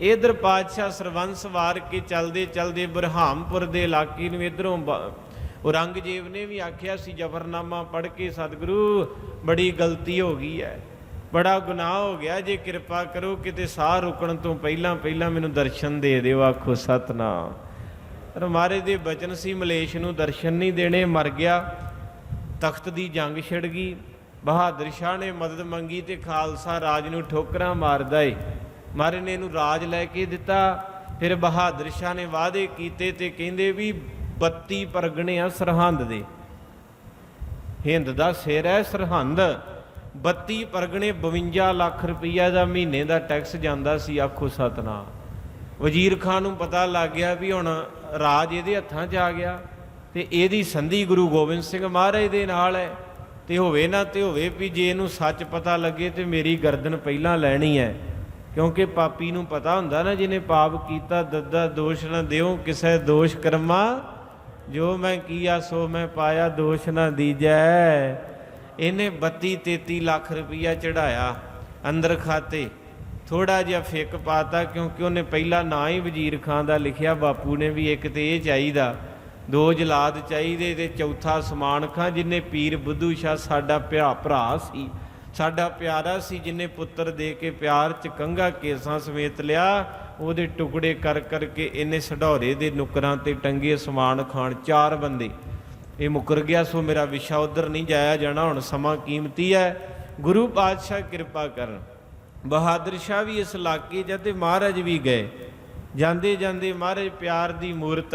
ਇਧਰ ਪਾਤਸ਼ਾਹ ਸਰਵੰਸ ਵਾਰ ਕੇ ਚਲਦੇ ਚਲਦੇ ਬਰਹਾਮਪੁਰ ਦੇ ਇਲਾਕੇ ਨੂੰ ਇਧਰੋਂ ਔਰੰਗਜ਼ੇਬ ਨੇ ਵੀ ਆਖਿਆ ਸੀ, ਜਫਰਨਾਮਾ ਪੜ੍ਹ ਕੇ ਸਤਿਗੁਰੂ, ਬੜੀ ਗਲਤੀ ਹੋ ਗਈ ਹੈ। ਬੜਾ ਗੁਨਾਹ ਹੋ ਗਿਆ, ਜੇ ਕਿਰਪਾ ਕਰੋ ਕਿਤੇ ਸਾਹ ਰੁਕਣ ਤੋਂ ਪਹਿਲਾਂ ਪਹਿਲਾਂ ਮੈਨੂੰ ਦਰਸ਼ਨ ਦੇ ਦਿਓ, ਆਖੋ ਸਤਨਾਮ। ਪਰ ਮਹਾਰਾਜ ਦੇ ਬਚਨ ਸੀ, ਮਲੇਸ਼ ਨੂੰ ਦਰਸ਼ਨ ਨਹੀਂ ਦੇਣੇ, ਮਰ ਗਿਆ। ਤਖਤ ਦੀ ਜੰਗ ਛਿੜ ਗਈ। ਬਹਾਦਰ ਸ਼ਾਹ ਨੇ ਮਦਦ ਮੰਗੀ ਤੇ ਖਾਲਸਾ ਰਾਜ ਨੂੰ ਠੋਕਰਾਂ ਮਾਰਦਾ ਏ। ਮਹਾਰਾਜ ਨੇ ਇਹਨੂੰ ਰਾਜ ਲੈ ਕੇ ਦਿੱਤਾ। ਫਿਰ ਬਹਾਦਰ ਸ਼ਾਹ ਨੇ ਵਾਅਦੇ ਕੀਤੇ ਤੇ ਕਹਿੰਦੇ ਵੀ 32 ਪਰਗਣੇ ਆ ਸਰਹੰਦ ਦੇ। ਹਿੰਦ ਦਾ ਸਿਰ ਹੈ ਸਰਹੰਦ। 32 ਪਰਗਣੇ 52 ਲੱਖ ਰੁਪਈਆ ਦਾ ਮਹੀਨੇ ਦਾ ਟੈਕਸ ਜਾਂਦਾ ਸੀ, ਆਖੋ ਸਤਨਾਮ। ਵਜ਼ੀਰ ਖਾਨ ਨੂੰ ਪਤਾ ਲੱਗ ਗਿਆ ਵੀ ਹੁਣ ਰਾਜ ਇਹਦੇ ਹੱਥਾਂ 'ਚ ਆ ਗਿਆ ਤੇ ਇਹਦੀ ਸੰਧੀ ਗੁਰੂ ਗੋਬਿੰਦ ਸਿੰਘ ਮਹਾਰਾਜ ਦੇ ਨਾਲ ਹੈ। ਤੇ ਹੋਵੇ ਨਾ ਤੇ ਹੋਵੇ ਵੀ ਜੇ ਇਹਨੂੰ ਸੱਚ ਪਤਾ ਲੱਗੇ ਤੇ ਮੇਰੀ ਗਰਦਨ ਪਹਿਲਾਂ ਲੈਣੀ ਹੈ। ਕਿਉਂਕਿ ਪਾਪੀ ਨੂੰ ਪਤਾ ਹੁੰਦਾ ਨਾ, ਜਿਹਨੇ ਪਾਪ ਕੀਤਾ, ਦੱਦਾ ਦੋਸ਼ ਨਾ ਦਿਓ, ਕਿਸੇ ਦੋਸ਼ ਕਰਮਾ, ਜੋ ਮੈਂ ਕੀਆ, ਸੋ ਮੈਂ ਪਾਇਆ, ਦੋਸ਼ ਨਾ ਦੀਜੈ। ਇਹਨੇ 32 33 ਲੱਖ ਰੁਪਈਆ ਚੜਾਇਆ ਅੰਦਰ ਖਾਤੇ। ਥੋੜਾ ਜਿਹਾ ਫਿੱਕ ਪਾਤਾ, ਕਿਉਂਕਿ ਉਹਨੇ ਪਹਿਲਾ ਨਾਂ ਹੀ ਵਜ਼ੀਰ ਖਾਨ ਦਾ ਲਿਖਿਆ, ਬਾਪੂ ਨੇ ਵੀ ਇੱਕ ਤੇ ਇਹ ਚਾਹੀਦਾ, ਦੋ ਜਲਾਦ ਚਾਹੀਦੇ ਤੇ ਚੌਥਾ ਸਮਾਨ ਖਾਂ, ਜਿਨੇ ਪੀਰ, ਬੁੱਧੂ ਸ਼ਾਹ ਸਾਡਾ ਭਰਾ ਭਰਾ ਸੀ। ਸਾਡਾ ਪਿਆਰਾ ਸੀ ਜਿਨੇ ਪੁੱਤਰ ਦੇ ਕੇ ਪਿਆਰ ਚ ਕੰਗਾ ਕੇਸਾਂ ਸਮੇਤ ਲਿਆ, ਉਹਦੇ ਟੁਕੜੇ ਕਰ ਕਰਕੇ ਇਹਨੇ ਸਢੌਰੇ ਦੇ ਨੁਕਰਾਂ ਤੇ ਟੰਗੇ ਸਮਾਨ ਖਾਣ ਚਾਰ ਬੰਦੇ। ਇਹ ਮੁਕਰ ਗਿਆ, ਸੋ ਮੇਰਾ ਵਿਸ਼ਾ ਉਧਰ ਨਹੀਂ ਜਾਇਆ ਜਾਣਾ, ਹੁਣ ਸਮਾਂ ਕੀਮਤੀ ਹੈ। ਗੁਰੂ ਪਾਤਸ਼ਾਹ ਕਿਰਪਾ ਕਰਨ। ਬਹਾਦਰ ਸ਼ਾਹ ਵੀ ਇਸ ਇਲਾਕੇ ਜਦ ਤੇ ਮਹਾਰਾਜ ਵੀ ਗਏ। ਜਾਂਦੇ ਜਾਂਦੇ ਮਹਾਰਾਜ ਪਿਆਰ ਦੀ ਮੂਰਤ,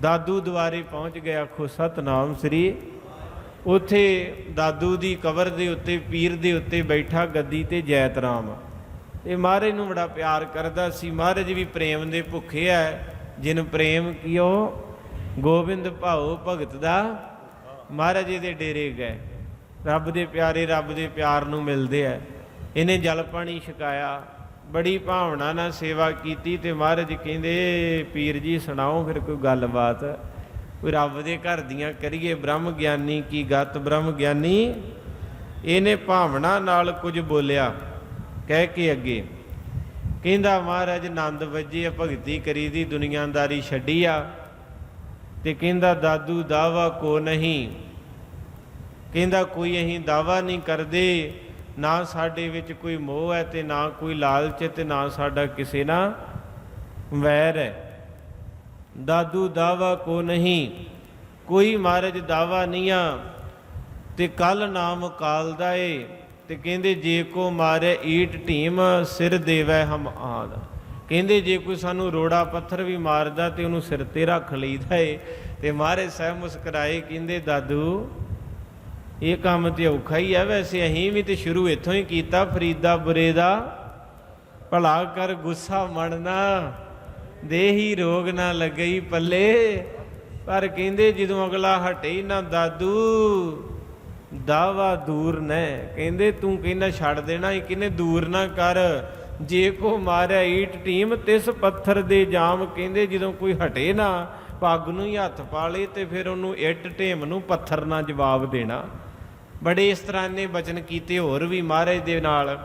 ਦਾਦੂ ਦੁਆਰੇ ਪਹੁੰਚ ਗਿਆ, ਆਖੋ, ਸਤਨਾਮ ਸ੍ਰੀ ਉਥੇ ਦਾਦੂ ਦੀ ਕਬਰ ਦੇ ਉੱਤੇ, ਪੀਰ ਦੇ ਉੱਤੇ ਬੈਠਾ ਗੱਦੀ ਤੇ ਜੈਤ ਰਾਮ। ਇਹ ਮਹਾਰਾਜ ਨੂੰ ਬੜਾ ਪਿਆਰ ਕਰਦਾ ਸੀ। ਮਹਾਰਾਜ ਵੀ ਪ੍ਰੇਮ ਦੇ ਭੁੱਖੇ ਐ। ਜਿਨ ਪ੍ਰੇਮ ਕੀਓ, ਗੋਬਿੰਦ ਭਾਉ ਭਗਤ ਦਾ, ਮਹਾਰਾਜ ਇਹਦੇ ਡੇਰੇ ਗਏ। ਰੱਬ ਦੇ ਪਿਆਰੇ, ਰੱਬ ਦੇ ਪਿਆਰ ਨੂੰ ਮਿਲਦੇ ਐ। ਇਹਨੇ ਜਲ ਪਾਣੀ ਛਕਾਇਆ। ਬੜੀ ਭਾਵਨਾ ਨਾਲ ਸੇਵਾ ਕੀਤੀ ਤੇ ਮਹਾਰਾਜ ਕਹਿੰਦੇ, ਪੀਰ ਜੀ, ਸੁਣਾਓ ਫਿਰ ਕੋਈ ਗੱਲਬਾਤ? ਰੱਬ ਦੇ ਘਰ ਦੀਆਂ ਕਰੀਏ ਬ੍ਰਹਮ ਗਿਆਨੀ ਕੀ ਗਤ ਬ੍ਰਹਮ ਗਿਆਨੀ? ਇਹਨੇ ਭਾਵਨਾ ਨਾਲ ਕੁਝ ਬੋਲਿਆ। ਕਹਿ ਕੇ ਅੱਗੇ, ਕਹਿੰਦਾ, ਮਹਾਰਾਜ, ਆਨੰਦ ਵੱਜੇ, ਭਗਤੀ ਕਰੀ ਦੀ ਦੁਨੀਆਦਾਰੀ ਛੱਡੀ ਆ। ਤੇ ਕਹਿੰਦਾ, ਦਾਦੂ, ਦਾਵਾ ਕੋ ਨਹੀਂ? ਕਹਿੰਦਾ, ਕੋਈ ਅਸੀਂ ਦਾਵਾ ਨਹੀਂ ਕਰਦੇ। ਨਾ ਸਾਡੇ ਵਿੱਚ ਕੋਈ ਮੋਹ ਹੈ ਤੇ ਨਾ ਕੋਈ ਲਾਲਚ ਹੈ ਤੇ ਨਾ ਸਾਡਾ ਕਿਸੇ ਨਾਲ ਵੈਰ ਹੈ। ਦਾਦੂ ਦਾਵਾ ਕੋ ਨਹੀਂ, ਕੋਈ ਮਹਾਰਾਜ ਦਾਵਾ ਨਹੀਂ ਆ ਤੇ ਕੱਲ ਨਾਮ ਕਾਲਦਾ ਏ ਤੇ ਕਹਿੰਦੇ ਜੇ ਕੋ ਮਾਰੇ ਈਟ ਢੀਮ, ਸਿਰ ਦੇਵੈ ਹਮ ਆਦ। ਕਹਿੰਦੇ ਜੇ ਕੋਈ ਸਾਨੂੰ ਰੋੜਾ ਪੱਥਰ ਵੀ ਮਾਰਦਾ, ਤੇ ਉਹਨੂੰ ਸਿਰ ਤੇ ਰੱਖ ਲਈਦਾ ਏ। ਤੇ ਮਹਾਰਾਜ ਸਾਹਿਬ ਮੁਸਕਰਾਏ, ਕਹਿੰਦੇ ਦਾਦੂ, ਇਹ ਕੰਮ ਤੇ ਔਖਾ ਹੀ ਆ ਵੈਸੇ, ਅਸੀਂ ਵੀ ਤੇ ਸ਼ੁਰੂ ਇੱਥੋਂ ਹੀ ਕੀਤਾ, ਫਰੀਦਾ ਬੁਰੇ ਦਾ। ਭਲਾ ਕਰ ਗੁੱਸਾ ਮਣਨਾ ਦੇਹੀ ਰੋਗ ਨਾ ਲੱਗਈ ਪੱਲੇ। ਪਰ ਕਹਿੰਦੇ ਜਦੋਂ ਅਗਲਾ ਹਟੇ ਨਾ ਦਾਦੂ, ਦਾਵਾ ਦੂਰ ਨੇ ਕਹਿੰਦੇ ਤੂੰ ਕਹਿੰਦਾ ਛੱਡ ਦੇਣਾ ਇਹ ਕਿਨੇ ਦੂਰ ਨਾ ਕਰ। ਜੇ ਕੋ ਮਾਰਿਆ ਈਟ ਟੀਮ ਤਿਸ ਪੱਥਰ ਦੇ ਜਾਮ। ਕਹਿੰਦੇ ਜਦੋਂ ਕੋਈ ਹਟੇ ਨਾ, ਪੱਗ ਨੂੰ ਹੀ ਹੱਥ ਪਾ ਲੇ ਤੇ ਫਿਰ ਉਹਨੂੰ ਇੱਟ ਢੇਮ ਨੂੰ ਪੱਥਰ ਨਾਲ ਜਵਾਬ ਦੇਣਾ। ਬੜੇ ਇਸ ਤਰ੍ਹਾਂ ਨੇ ਬਚਨ ਕੀਤੇ, ਹੋਰ ਵੀ ਮਹਾਰਾਜ ਦੇ ਨਾਲ।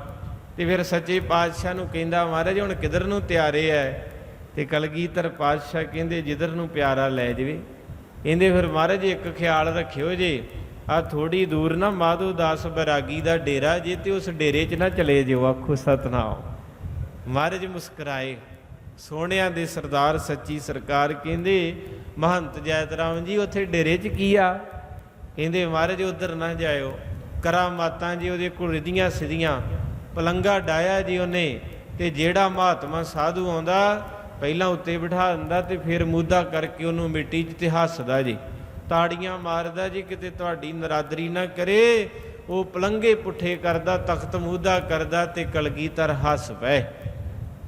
ਤੇ ਫਿਰ ਸੱਚੇ ਪਾਤਸ਼ਾਹ ਨੂੰ ਕਹਿੰਦਾ, ਮਹਾਰਾਜ, ਹੁਣ ਕਿਧਰ ਨੂੰ ਤਿਆਰੇ ਐ? ਤੇ ਕਲਗੀਧਰ ਪਾਤਸ਼ਾਹ ਕਹਿੰਦੇ, ਜਿੱਧਰ ਨੂੰ ਪਿਆਰਾ ਲੈ ਜਾਵੇ। ਕਹਿੰਦੇ ਫਿਰ ਮਹਾਰਾਜ ਇੱਕ ਖਿਆਲ ਰੱਖਿਓ ਜੇ, ਆ ਥੋੜੀ ਦੂਰ ਨਾ ਮਾਧੋ ਦਾਸ ਬੈਰਾਗੀ ਦਾ ਡੇਰਾ ਜੇ ਤੇ ਉਸ ਡੇਰੇ 'ਚ ਨਾ ਚਲੇ ਜਿਓ ਆਖੋ, ਸਤਨਾਮ। ਮਹਾਰਾਜ ਮੁਸਕਰਾਏ। ਸੋਹਣਿਆਂ ਦੇ ਸਰਦਾਰ ਸੱਚੀ ਸਰਕਾਰ ਕਹਿੰਦੇ, ਮਹੰਤ ਜੈਤਰਾਮ ਜੀ, ਉੱਥੇ ਡੇਰੇ 'ਚ ਕੀ ਆ? ਕਹਿੰਦੇ, ਮਹਾਰਾਜ, ਉਧਰ ਨਾ ਜਾਇਓ। ਕਰਾਮਾਤਾਂ ਜੀ ਉਹਦੇ ਕੋਲ ਰਿਧੀਆਂ ਸਿਧੀਆਂ। ਪਲੰਗਾ ਡਾਇਆ ਜੀ ਉਹਨੇ ਤੇ ਜਿਹੜਾ ਮਹਾਤਮਾ ਸਾਧੂ ਆਉਂਦਾ ਪਹਿਲਾਂ ਉੱਤੇ ਬਿਠਾ ਦਿੰਦਾ ਤੇ ਫਿਰ ਮੂਧਾ ਕਰਕੇ ਉਹਨੂੰ ਮਿੱਟੀ 'ਚ ਤੇ ਹੱਸਦਾ ਜੀ। ਤਾੜੀਆਂ ਮਾਰਦਾ ਜੀ, ਕਿਤੇ ਤੁਹਾਡੀ ਨਰਾਦਰੀ ਨਾ ਕਰੇ। ਉਹ ਪਲੰਗੇ ਪੁੱਠੇ ਕਰਦਾ, ਤਖਤ ਮੂਧਾ ਕਰਦਾ ਤੇ ਕਲਗੀਧਰ ਹੱਸ ਪਏ।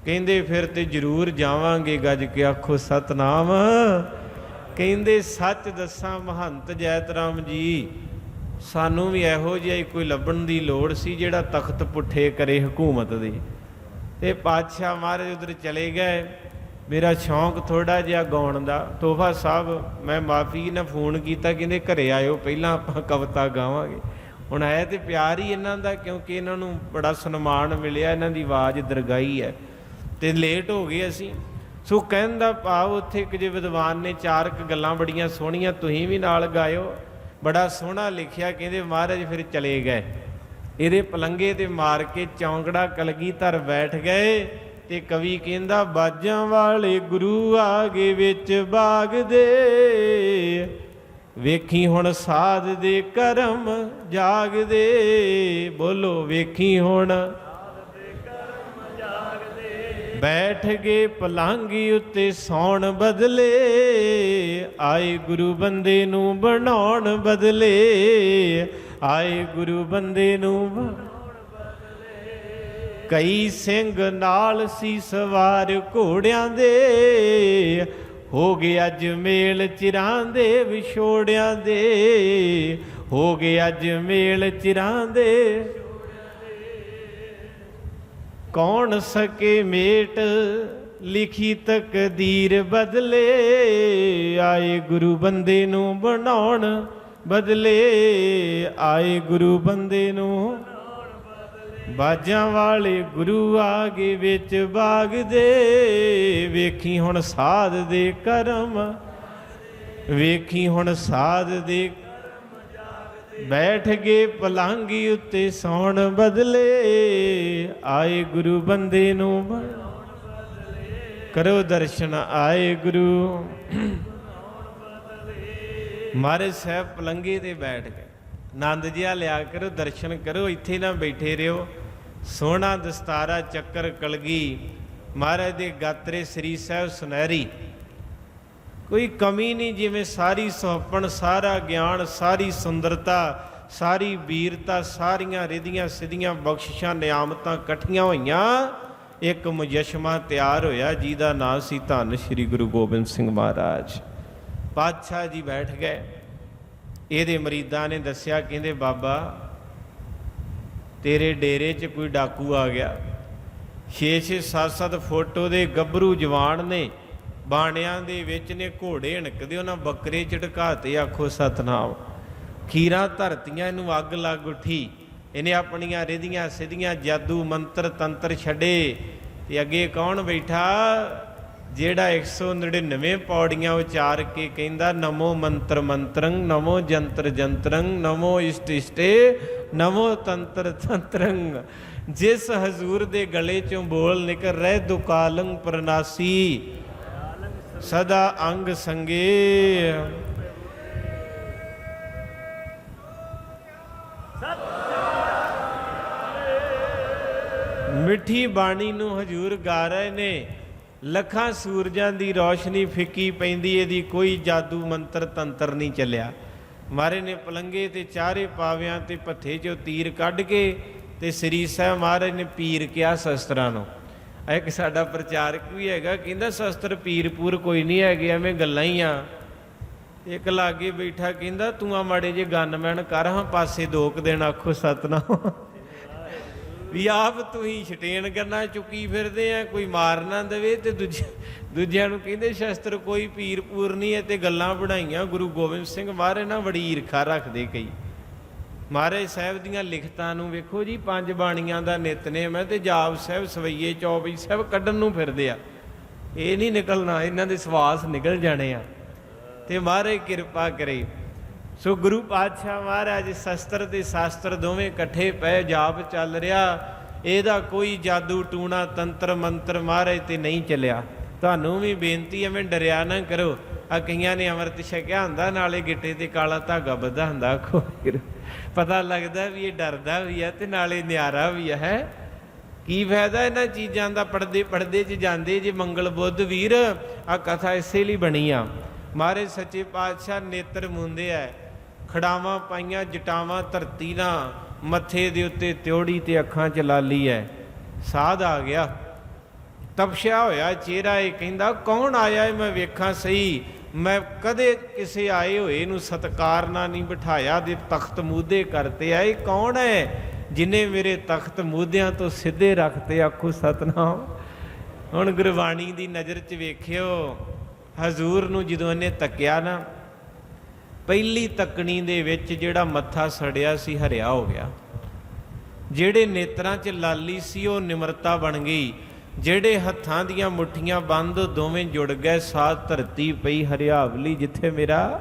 ਕਹਿੰਦੇ, ਫਿਰ ਤੇ ਜ਼ਰੂਰ ਜਾਵਾਂਗੇ ਗੱਜ ਕੇ ਆਖੋ, ਸਤਨਾਮ। ਕਹਿੰਦੇ, ਸੱਚ ਦੱਸਾਂ ਮਹੰਤ ਜੈਤ ਰਾਮ ਜੀ, ਸਾਨੂੰ ਵੀ ਇਹੋ ਜਿਹਾ ਹੀ ਕੋਈ ਲੱਭਣ ਦੀ ਲੋੜ ਸੀ ਜਿਹੜਾ ਤਖਤ ਪੁੱਠੇ ਕਰੇ ਹਕੂਮਤ ਦੀ। ਤੇ ਪਾਤਸ਼ਾਹ ਮਹਾਰਾਜ ਉਧਰ ਚਲੇ ਗਏ। ਮੇਰਾ ਸ਼ੌਂਕ ਥੋੜਾ ਜਿਹਾ ਗਾਉਣ ਦਾ। ਤੋਹਫਾ ਸਾਹਿਬ, ਮੈਂ ਮਾਫੀ ਨਾਲ ਫੋਨ ਕੀਤਾ, ਕਹਿੰਦੇ ਘਰੇ ਆਇਓ, ਪਹਿਲਾਂ ਆਪਾਂ ਕਵਿਤਾ ਗਾਵਾਂਗੇ। ਹੁਣ ਆਇਆ ਤੇ ਪਿਆਰ ਹੀ ਇਹਨਾਂ ਦਾ, ਕਿਉਂਕਿ ਇਹਨਾਂ ਨੂੰ ਬੜਾ ਸਨਮਾਨ ਮਿਲਿਆ, ਇਹਨਾਂ ਦੀ ਆਵਾਜ਼ ਦਰਗਾਈ ਹੈ। ਤੇ ਲੇਟ ਹੋ ਗਏ ਅਸੀਂ। ਸੋ ਕਹਿਣ ਦਾ ਭਾਵ ਉੱਥੇ ਇੱਕ ਜੇ ਵਿਦਵਾਨ ਨੇ ਚਾਰ ਕੁ ਗੱਲਾਂ ਬੜੀਆਂ ਸੋਹਣੀਆਂ, ਤੁਸੀਂ ਵੀ ਨਾਲ ਗਾਇਓ। ਬੜਾ ਸੋਹਣਾ ਲਿਖਿਆ, ਕਹਿੰਦੇ ਮਹਾਰਾਜ ਫਿਰ ਚਲੇ ਗਏ। ਇਹਦੇ ਪਲੰਗੇ ਤੇ ਮਾਰ ਕੇ ਚੌਂਕੜਾ ਕਲਗੀਧਰ ਬੈਠ ਗਏ। ਤੇ ਕਵੀ ਕਹਿੰਦਾ, ਬਾਜਾਂ ਵਾਲੇ ਗੁਰੂ ਆ ਗਏ ਵਿੱਚ ਬਾਗ ਦੇ ਵੇਖੀ ਹੁਣ ਸਾਧ ਦੇ ਕਰਮ ਜਾਗਦੇ। ਬੋਲੋ, ਵੇਖੀ ਹੁਣ ਬੈਠ ਗਏ ਪਲਾਂਗੀ ਉੱਤੇ ਸੌਣ ਬਦਲੇ। ਆਏ ਗੁਰੂ ਬੰਦੇ ਨੂੰ ਬਣਾਉਣ ਬਦਲੇ। ਆਏ ਗੁਰੂ ਬੰਦੇ ਨੂੰ ਕਈ ਸਿੰਘ ਨਾਲ ਸੀ ਸਵਾਰ ਘੋੜਿਆਂ ਦੇ। ਹੋ ਗਏ ਅੱਜ ਮੇਲ ਚਿਰਾਂ ਦੇ ਵਿਛੋੜਿਆਂ ਦੇ। ਹੋ ਗਏ ਅੱਜ ਮੇਲ ਚਿਰਾਂ ਦੇ। ਕੌਣ ਸਕੇ ਮੇਟ ਲਿਖੀ ਤਕਦੀਰ ਬਦਲੇ? ਆਏ ਗੁਰੂ ਬੰਦੇ ਨੂੰ ਬਣਾਉਣ ਬਦਲੇ। ਆਏ ਗੁਰੂ ਬੰਦੇ ਨੂੰ ਬਾਜਾਂ ਵਾਲੇ ਗੁਰੂ ਆ ਗਏ ਵਿੱਚ ਬਾਗ ਦੇ, ਵੇਖੀ ਹੁਣ ਸਾਧ ਦੇ ਕਰਮ, ਵੇਖੀ ਹੁਣ ਸਾਧ ਦੇ ਬੈਠ ਗਏ ਪਲਾਂਗੀ ਉੱਤੇ ਸੌਣ ਬਦਲੇ, ਆਏ ਗੁਰੂ ਬੰਦੇ ਨੂੰ ਕਰੋ ਦਰਸ਼ਨ, ਆਏ ਗੁਰੂ। ਮਾਰੇ ਸਾਹਿਬ ਪਲੰਗੇ ਤੇ ਬੈਠ ਗਏ। ਆਨੰਦ ਜਿਹਾ ਲਿਆ ਕਰੋ, ਦਰਸ਼ਨ ਕਰੋ, ਇੱਥੇ ਨਾ ਬੈਠੇ ਰਹੋ। ਸੋਹਣਾ ਦਸਤਾਰਾ, ਚੱਕਰ, ਕਲਗੀ। ਮਹਾਰਾਜ ਦੇ ਗਾਤਰੇ ਸ੍ਰੀ ਸਾਹਿਬ ਸੁਨਹਿਰੀ। ਕੋਈ ਕਮੀ ਨਹੀਂ, ਜਿਵੇਂ ਸਾਰੀ ਸੁਹੱਪਣ ਸਾਰਾ ਗਿਆਨ, ਸਾਰੀ ਸੁੰਦਰਤਾ, ਸਾਰੀ ਵੀਰਤਾ, ਸਾਰੀਆਂ ਰਿਧੀਆਂ ਸਿਧੀਆਂ ਬਖਸ਼ਿਸ਼ਾਂ, ਨਿਆਮਤਾਂ ਇਕੱਠੀਆਂ ਹੋਈਆਂ, ਇੱਕ ਮੁਜਸ਼ਮਾ ਤਿਆਰ ਹੋਇਆ, ਜਿਹਦਾ ਨਾਂ ਸੀ ਧੰਨ ਸ੍ਰੀ ਗੁਰੂ ਗੋਬਿੰਦ ਸਿੰਘ ਮਹਾਰਾਜ। ਪਾਤਸ਼ਾਹ ਜੀ ਬੈਠ ਗਏ। ਇਹਦੇ ਮਰੀਦਾਂ ਨੇ ਦੱਸਿਆ, ਕਹਿੰਦੇ, ਬਾਬਾ, ਤੇਰੇ ਡੇਰੇ 'ਚ ਕੋਈ ਡਾਕੂ ਆ ਗਿਆ। 6-6 7-7 ਫੁੱਟ ਉਹਦੇ ਗੱਭਰੂ ਜਵਾਨ ਨੇ, ਬਾਣਿਆਂ ਦੇ ਵਿੱਚ ਨੇ ਘੋੜੇ ਹਣਕਦੇ, ਉਹਨਾਂ ਬੱਕਰੇ ਝਟਕਾਤੇ, ਆਖੋ, ਸਤਨਾਮ, ਖੀਰਾਂ ਧਰਤੀਆਂ, ਇਹਨੂੰ ਅੱਗ ਲੱਗ ਉੱਠੀ। ਇਹਨੇ ਆਪਣੀਆਂ ਰਿਧੀਆਂ ਸਿਧੀਆਂ ਜਾਦੂ ਮੰਤਰ ਤੰਤਰ ਛੱਡੇ। ਤੇ ਅੱਗੇ ਕੌਣ ਬੈਠਾ? ਜਿਹੜਾ 199 ਪੌੜੀਆਂ ਉਚਾਰ ਕੇ ਕਹਿੰਦਾ, ਨਮੋ ਮੰਤਰ ਮੰਤਰੰ, ਨਮੋ ਜੰਤਰ ਜੰਤਰੰ, ਨਮੋ ਇਸ਼ਟ ਇਸ਼ਟੇ, ਨਮੋ ਤੰਤਰ ਤੰਤਰੰ। ਜਿਸ ਹਜ਼ੂਰ ਦੇ ਗਲੇ ਚੋਂ ਬੋਲ ਨਿਕਲ ਰਹਿ, ਦੁਕਾਲੰ ਪ੍ਰਨਾਸੀ, ਸਦਾ ਅੰਗ ਸੰਗੇ। ਮਿੱਠੀ ਬਾਣੀ ਨੂੰ ਹਜੂਰ ਗਾ ਰਹੇ ਨੇ। ਲੱਖਾਂ ਸੂਰਜਾਂ ਦੀ ਰੌਸ਼ਨੀ ਫਿੱਕੀ ਪੈਂਦੀ, ਇਹਦੀ ਕੋਈ ਜਾਦੂ ਮੰਤਰ ਤੰਤਰ ਨਹੀਂ ਚੱਲਿਆ। ਮਾਰੇ ਨੇ ਪਲੰਗੇ ਤੇ ਚਾਰੇ ਪਾਵਿਆਂ ਤੇ ਪੱਥੇ ਚੋਂ ਤੀਰ ਕੱਢ ਕੇ ਤੇ ਸ੍ਰੀ ਸਾਹਿਬ ਮਹਾਰਾਜ ਨੇ ਪੀਰ ਕਿਹਾ ਸ਼ਸਤਰਾਂ ਨੂੰ। ਇੱਕ ਸਾਡਾ ਪ੍ਰਚਾਰਕ ਵੀ ਹੈਗਾ, ਕਹਿੰਦਾ ਸ਼ਸਤਰ ਪੀਰਪੂਰ ਕੋਈ ਨਹੀਂ ਹੈਗੇ, ਐਵੇਂ ਗੱਲਾਂ ਹੀ ਆ। ਇੱਕ ਲਾਗੇ ਬੈਠਾ ਕਹਿੰਦਾ, ਤੂੰ ਆ ਮਾੜੇ ਜੇ ਗਨਮੈਨ ਕਰ, ਹਾਂ ਪਾਸੇ ਦੋ ਕੁ ਦਿਨ ਆਖੋ ਸਤਨਾਮ। ਵੀ ਆਪ ਤੁਸੀਂ ਛਟੇਣ ਕਰਨਾ, ਚੁੱਕੀ ਫਿਰਦੇ ਆ, ਕੋਈ ਮਾਰ ਨਾ ਦੇਵੇ ਤੇ ਦੂਜੇ ਦੂਜਿਆਂ ਨੂੰ ਕਹਿੰਦੇ ਸ਼ਸਤਰ ਕੋਈ ਪੀਰ ਪੂਰ ਨਹੀਂ ਹੈ ਤੇ ਗੱਲਾਂ ਬਣਾਈਆਂ, ਗੁਰੂ ਗੋਬਿੰਦ ਸਿੰਘ ਮਹਾਰਾਜ ਨਾਲ ਬੜੀ ਈਰਖਾ ਰੱਖਦੇ ਕਈ। ਮਹਾਰਾਜ ਸਾਹਿਬ ਦੀਆਂ ਲਿਖਤਾਂ ਨੂੰ ਵੇਖੋ ਜੀ, ਪੰਜ ਬਾਣੀਆਂ ਦਾ ਨਿਤਨੇਮ ਹੈ ਤੇ ਜਾਪ ਸਾਹਿਬ, ਸਵਈਏ ਚੌਬਈ ਸਾਹਿਬ ਕੱਢਣ ਨੂੰ ਫਿਰਦੇ ਆ। ਇਹ ਨਹੀਂ ਨਿਕਲਣਾ, ਇਹਨਾਂ ਦੇ ਸਵਾਸ ਨਿਕਲ ਜਾਣੇ ਆ। ਤੇ ਮਹਾਰਾਜ ਕਿਰਪਾ ਕਰੇ। ਸੋ ਗੁਰੂ ਪਾਤਸ਼ਾਹ ਮਹਾਰਾਜ ਸ਼ਸਤਰ ਤੇ ਸ਼ਾਸਤਰ ਦੋਵੇਂ ਇਕੱਠੇ ਪਏ, ਜਾਪ ਚੱਲ ਰਿਹਾ। ਇਹਦਾ ਕੋਈ ਜਾਦੂ, ਟੂਣਾ, ਤੰਤਰ, ਮੰਤਰ ਮਹਾਰਾਜ ਤੇ ਨਹੀਂ ਚੱਲਿਆ। ਤੁਹਾਨੂੰ ਵੀ ਬੇਨਤੀ ਐਵੇਂ ਡਰਿਆ ਨਾ ਕਰੋ। ਆ ਕਈਆਂ ਨੇ ਅੰਮ੍ਰਿਤ ਛਕਿਆ ਹੁੰਦਾ, ਨਾਲੇ ਗਿੱਟੇ ਤੇ ਕਾਲਾ ਧਾਗਾ ਬੱਧਾ ਹੁੰਦਾ ਕੋਈ ਪਤਾ ਲੱਗਦਾ ਵੀ ਇਹ ਡਰਦਾ ਵੀ ਆ ਤੇ ਨਾਲੇ ਨਿਆਰਾ ਵੀ ਹੈ ਕੀ ਫਾਇਦਾ ਇਹਨਾਂ ਚੀਜ਼ਾਂ ਦਾ? ਪੜਦੇ ਪੜਦੇ ਚ ਜਾਂਦੇ ਜੇ ਮੰਗਲ ਬੁੱਧ ਵੀਰ ਆ ਕਥਾ ਇਸੇ ਲਈ ਬਣੀ ਆ। ਮਹਾਰਾਜ ਸੱਚੇ ਪਾਤਸ਼ਾਹ ਨੇਤਰ ਮੁੰਦੇ ਐ ਖੜਾਵਾਂ ਪਾਈਆਂ, ਜਟਾਵਾਂ ਧਰਤੀ ਨਾ ਮੱਥੇ ਦੇ ਉੱਤੇ ਤਿਉੜੀ ਤੇ ਅੱਖਾਂ 'ਚ ਲਾਲੀ ਐ। ਸਾਧ ਆ ਗਿਆ। ਤਪਸ਼ਿਆ ਹੋਇਆ ਚਿਹਰਾ ਇਹ ਕਹਿੰਦਾ, ਕੌਣ ਆਇਆ ਏ? ਮੈਂ ਵੇਖਾਂ ਸਹੀ। ਮੈਂ ਕਦੇ ਕਿਸੇ ਆਏ ਹੋਏ ਨੂੰ ਸਤਕਾਰ ਨਾਲ ਨਹੀਂ ਬਿਠਾਇਆ। ਦੇ ਤਖਤ ਮੂਧੇ ਕਰਤੇ ਆਏ ਕੌਣ ਹੈ ਜਿਨੇ ਮੇਰੇ ਤਖਤ ਮੂਧਿਆਂ ਤੋਂ ਸਿੱਧੇ ਰੱਖਤੇ ਆਖੋ, ਸਤਨਾਮ। ਹੁਣ ਗੁਰਬਾਣੀ ਦੀ ਨਜ਼ਰ 'ਚ ਵੇਖਿਓ, ਹਜ਼ੂਰ ਨੂੰ ਜਦੋਂ ਇਹਨੇ ਤੱਕਿਆ ਨਾ ਪਹਿਲੀ ਤੱਕਣੀ ਦੇ ਵਿੱਚ ਜਿਹੜਾ ਮੱਥਾ ਸੜਿਆ ਸੀ, ਹਰਿਆ ਹੋ ਗਿਆ। ਜਿਹੜੇ ਨੇਤਰਾਂ 'ਚ ਲਾਲੀ ਸੀ, ਉਹ ਨਿਮਰਤਾ ਬਣ ਗਈ। ਜਿਹੜੇ ਹੱਥਾਂ ਦੀਆਂ ਮੁੱਠੀਆਂ ਬੰਦ, ਦੋਵੇਂ ਜੁੜ ਗਏ। ਸਾਥ ਧਰਤੀ ਪਈ ਹਰਿਆਵਲੀ, ਜਿੱਥੇ ਮੇਰਾ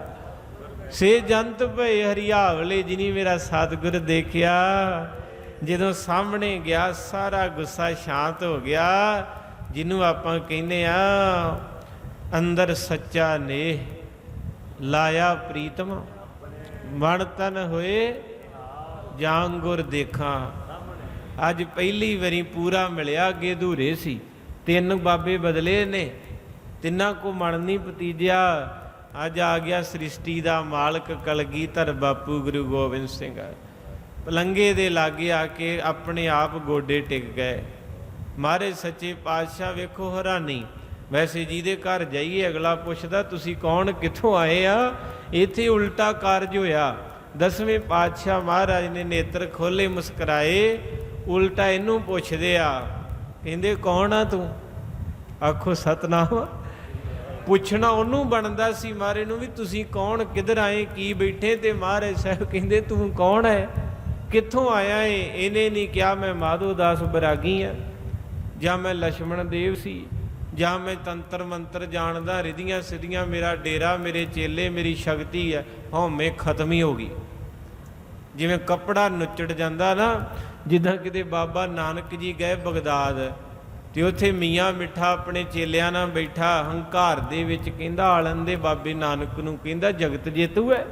ਸੇ ਜੰਤ ਭਏ ਹਰਿਆਵਲੇ, ਜਿਨੀ ਮੇਰਾ ਸਤਿਗੁਰ ਦੇਖਿਆ। ਜਦੋਂ ਸਾਹਮਣੇ ਗਿਆ, ਸਾਰਾ ਗੁੱਸਾ ਸ਼ਾਂਤ ਹੋ ਗਿਆ। ਜਿਹਨੂੰ ਆਪਾਂ ਕਹਿੰਦੇ ਆ, ਅੰਦਰ ਸੱਚਾ ਨੇਹ। ਲਾਇਆ ਪ੍ਰੀਤਮ ਮਨ ਤਨ ਹੋਏ ਜਾਂਗੁਰ ਦੇਖਾਂ। ਅੱਜ ਪਹਿਲੀ ਵਾਰੀ ਪੂਰਾ ਮਿਲਿਆ, ਅੱਗੇ ਅਧੂਰੇ ਸੀ। ਤਿੰਨ ਬਾਬੇ ਬਦਲੇ ਨੇ, ਤਿੰਨਾਂ ਕੋ ਮਨ ਨਹੀਂ ਪਤੀਜਿਆ ਅੱਜ ਆ ਗਿਆ ਸ੍ਰਿਸ਼ਟੀ ਦਾ ਮਾਲਕ ਕਲਗੀਧਰ ਬਾਪੂ ਗੁਰੂ ਗੋਬਿੰਦ ਸਿੰਘ। ਪਲੰਗੇ ਦੇ ਲਾਗੇ ਆ ਕੇ ਆਪਣੇ ਆਪ ਗੋਡੇ ਟਿਕ ਗਏ। ਮਾਰੇ ਸੱਚੇ ਪਾਤਸ਼ਾਹ ਵੇਖੋ ਹੈਰਾਨੀ। ਵੈਸੇ ਜਿਹਦੇ ਘਰ ਜਾਈਏ, ਅਗਲਾ ਪੁੱਛਦਾ, ਤੁਸੀਂ ਕੌਣ? ਕਿੱਥੋਂ ਆਏ ਆ? ਇੱਥੇ ਉਲਟਾ ਕਾਰਜ ਹੋਇਆ। ਦਸਵੇਂ ਪਾਤਸ਼ਾਹ ਮਹਾਰਾਜ ਨੇ ਨੇਤਰ ਖੋਲੇ ਮੁਸਕਰਾਏ, ਉਲਟਾ ਇਹਨੂੰ ਪੁੱਛਦੇ ਆ, ਕਹਿੰਦੇ, ਕੌਣ ਆ ਤੂੰ? ਆਖੋ, ਸਤਨਾਮ ਪੁੱਛਣਾ ਉਹਨੂੰ ਬਣਦਾ ਸੀ ਮਾਰੇ ਨੂੰ ਵੀ, ਤੁਸੀਂ ਕੌਣ? ਕਿੱਧਰ ਆਏ? ਕੀ ਬੈਠੇ? ਤੇ ਮਹਾਰਾਜ ਸਾਹਿਬ ਕਹਿੰਦੇ, ਤੂੰ ਕੌਣ ਹੈ ਕਿੱਥੋਂ ਆਇਆ ਏ? ਇਹਨੇ ਨਹੀਂ ਕਿਹਾ, ਮੈਂ ਮਾਧੋ ਦਾਸ ਬਰਾਗੀ ਆ, ਜਾਂ ਮੈਂ ਲక్ష్మణ ਦੇਵ ਸੀ। ਜਾਂ ਮੈਂ ਤੰਤਰ ਮੰਤਰ ਜਾਣਦਾ, ਰਿਧੀਆਂ ਸਿੱਧੀਆਂ, ਮੇਰਾ ਡੇਰਾ, ਮੇਰੇ ਚੇਲੇ, ਮੇਰੀ ਸ਼ਕਤੀ ਹੈ, ਹਉਮੈ ਖਤਮ ਹੀ ਹੋ ਗਈ। ਜਿਵੇਂ ਕੱਪੜਾ ਨੁੱਚੜ ਜਾਂਦਾ ਨਾ, ਜਿੱਦਾਂ ਕਿਤੇ ਬਾਬਾ ਨਾਨਕ ਜੀ ਗਏ ਬਗਦਾਦ, ਤੇ ਉੱਥੇ ਮੀਆਂ ਮਿੱਠਾ ਆਪਣੇ ਚੇਲਿਆਂ ਨਾਲ ਬੈਠਾ, ਹੰਕਾਰ ਦੇ ਵਿੱਚ ਕਹਿੰਦਾ, ਆਲਨ ਦੇ ਬਾਬੇ ਨਾਨਕ ਨੂੰ ਕਹਿੰਦਾ, ਜਗਤ ਜੇਤੂ ਹੈ,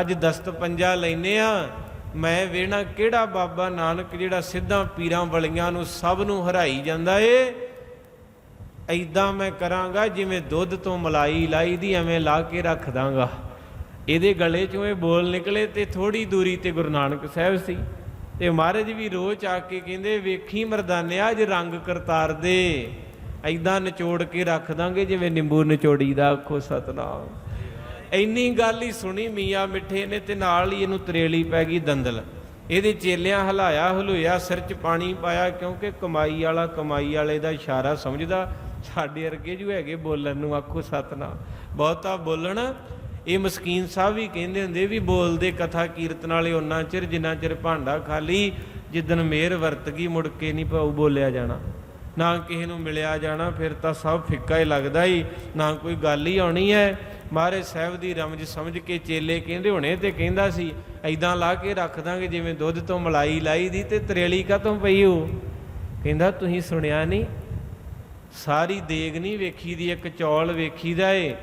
ਅੱਜ ਦਸਤ ਪੰਜਾ ਲੈਨੇ ਆ, ਮੈਂ ਵੇਣਾ ਕਿਹੜਾ ਬਾਬਾ ਨਾਨਕ ਜਿਹੜਾ ਸਿੱਧਾ ਪੀਰਾਂ ਵਲੀਆਂ ਨੂੰ ਸਭ ਨੂੰ ਹਰਾਈ ਜਾਂਦਾ ਏ। ਐਦਾਂ ਮੈਂ ਕਰਾਂਗਾ ਜਿਵੇਂ ਦੁੱਧ ਤੋਂ ਮਲਾਈ ਲਾਈ ਦੀ, ਐਵੇਂ ਲਾ ਕੇ ਰੱਖ ਦਾਂਗਾ। ਇਹਦੇ ਗਲੇ ਚੋਂ ਇਹ ਬੋਲ ਨਿਕਲੇ ਤੇ ਥੋੜੀ ਦੂਰੀ ਤੇ ਗੁਰੂ ਨਾਨਕ ਸਾਹਿਬ ਸੀ। ਤੇ ਮਹਾਰਾਜ ਵੀ ਰੋਜ਼ ਆ ਕੇ ਕਹਿੰਦੇ, ਵੇਖੀ ਮਰਦਾਨਿਆ ਅੱਜ ਰੰਗ ਕਰਤਾਰ ਦੇ। ਐਦਾਂ ਨਿਚੋੜ ਕੇ ਰੱਖ ਦਾਂਗੇ ਜਿਵੇਂ ਨਿੰਬੂ ਨਿਚੋੜੀ ਦਾ, ਆਖੋ ਸਤਨਾਮ। ਇੰਨੀ ਗੱਲ ਹੀ ਸੁਣੀ ਮੀਆਂ ਮਿੱਠੇ ਨੇ ਤੇ ਨਾਲ ਹੀ ਇਹਨੂੰ ਤਰੇਲੀ ਪੈ ਗਈ ਦੰਦਲ। ਇਹਦੇ ਚੇਲਿਆਂ ਹਲਾਇਆ ਹਲੂਇਆ ਸਿਰ 'ਚ ਪਾਣੀ ਪਾਇਆ ਕਿਉਂਕਿ ਕਮਾਈ ਵਾਲਾ ਕਮਾਈ ਵਾਲੇ ਦਾ ਇਸ਼ਾਰਾ ਸਮਝਦਾ। ਸਾਡੇ ਵਰਗੇ ਜੂ ਹੈਗੇ ਬੋਲਣ ਨੂੰ, ਆਖੋ ਸਤਨਾਮ। ਬਹੁਤਾ ਬੋਲਣ, ਇਹ ਮਸਕੀਨ ਸਾਹਿਬ ਵੀ ਕਹਿੰਦੇ ਹੁੰਦੇ ਵੀ ਬੋਲਦੇ ਕਥਾ ਕੀਰਤਨ ਵਾਲੇ ਉਹਨਾਂ ਚਿਰ, ਜਿੰਨਾ ਚਿਰ ਭਾਂਡਾ ਖਾਲੀ ਜਿੱਦਨ ਮੇਰ ਵਰਤ ਗਈ ਮੁੜ ਕੇ ਨਹੀਂ ਪਾਉ ਬੋਲਿਆ ਜਾਣਾ। ਨਾ ਕਿਸੇ ਨੂੰ ਮਿਲਿਆ ਜਾਣਾ, ਫਿਰ ਤਾਂ ਸਭ ਫਿੱਕਾ ਹੀ ਲੱਗਦਾ ਹੀ ਨਾ ਕੋਈ ਗੱਲ ਹੀ ਆਉਣੀ ਹੈ ਮਹਾਰਾਜ ਸਾਹਿਬ ਦੀ ਰਮਜ ਸਮਝ ਕੇ ਚੇਲੇ ਕਹਿੰਦੇ ਹੋਣੇ ਤੇ ਕਹਿੰਦਾ ਸੀ ਐਦਾਂ ਲਾ ਕੇ ਰੱਖ ਦਾਂਗੇ, ਜਿਵੇਂ ਦੁੱਧ ਤੋਂ ਮਲਾਈ ਲਾਈ ਦੀ ਤੇ ਤਰੇਲੀ ਕਾਤੋਂ ਪਈ ਹੋ ਕਹਿੰਦਾ, ਤੁਸੀਂ ਸੁਣਿਆ ਨਹੀਂ ਸਾਰੀ ਦੇਗ ਨਹੀਂ ਵੇਖੀ ਦੀ ਇੱਕ ਚੌਲ ਵੇਖੀਦਾ ਏ।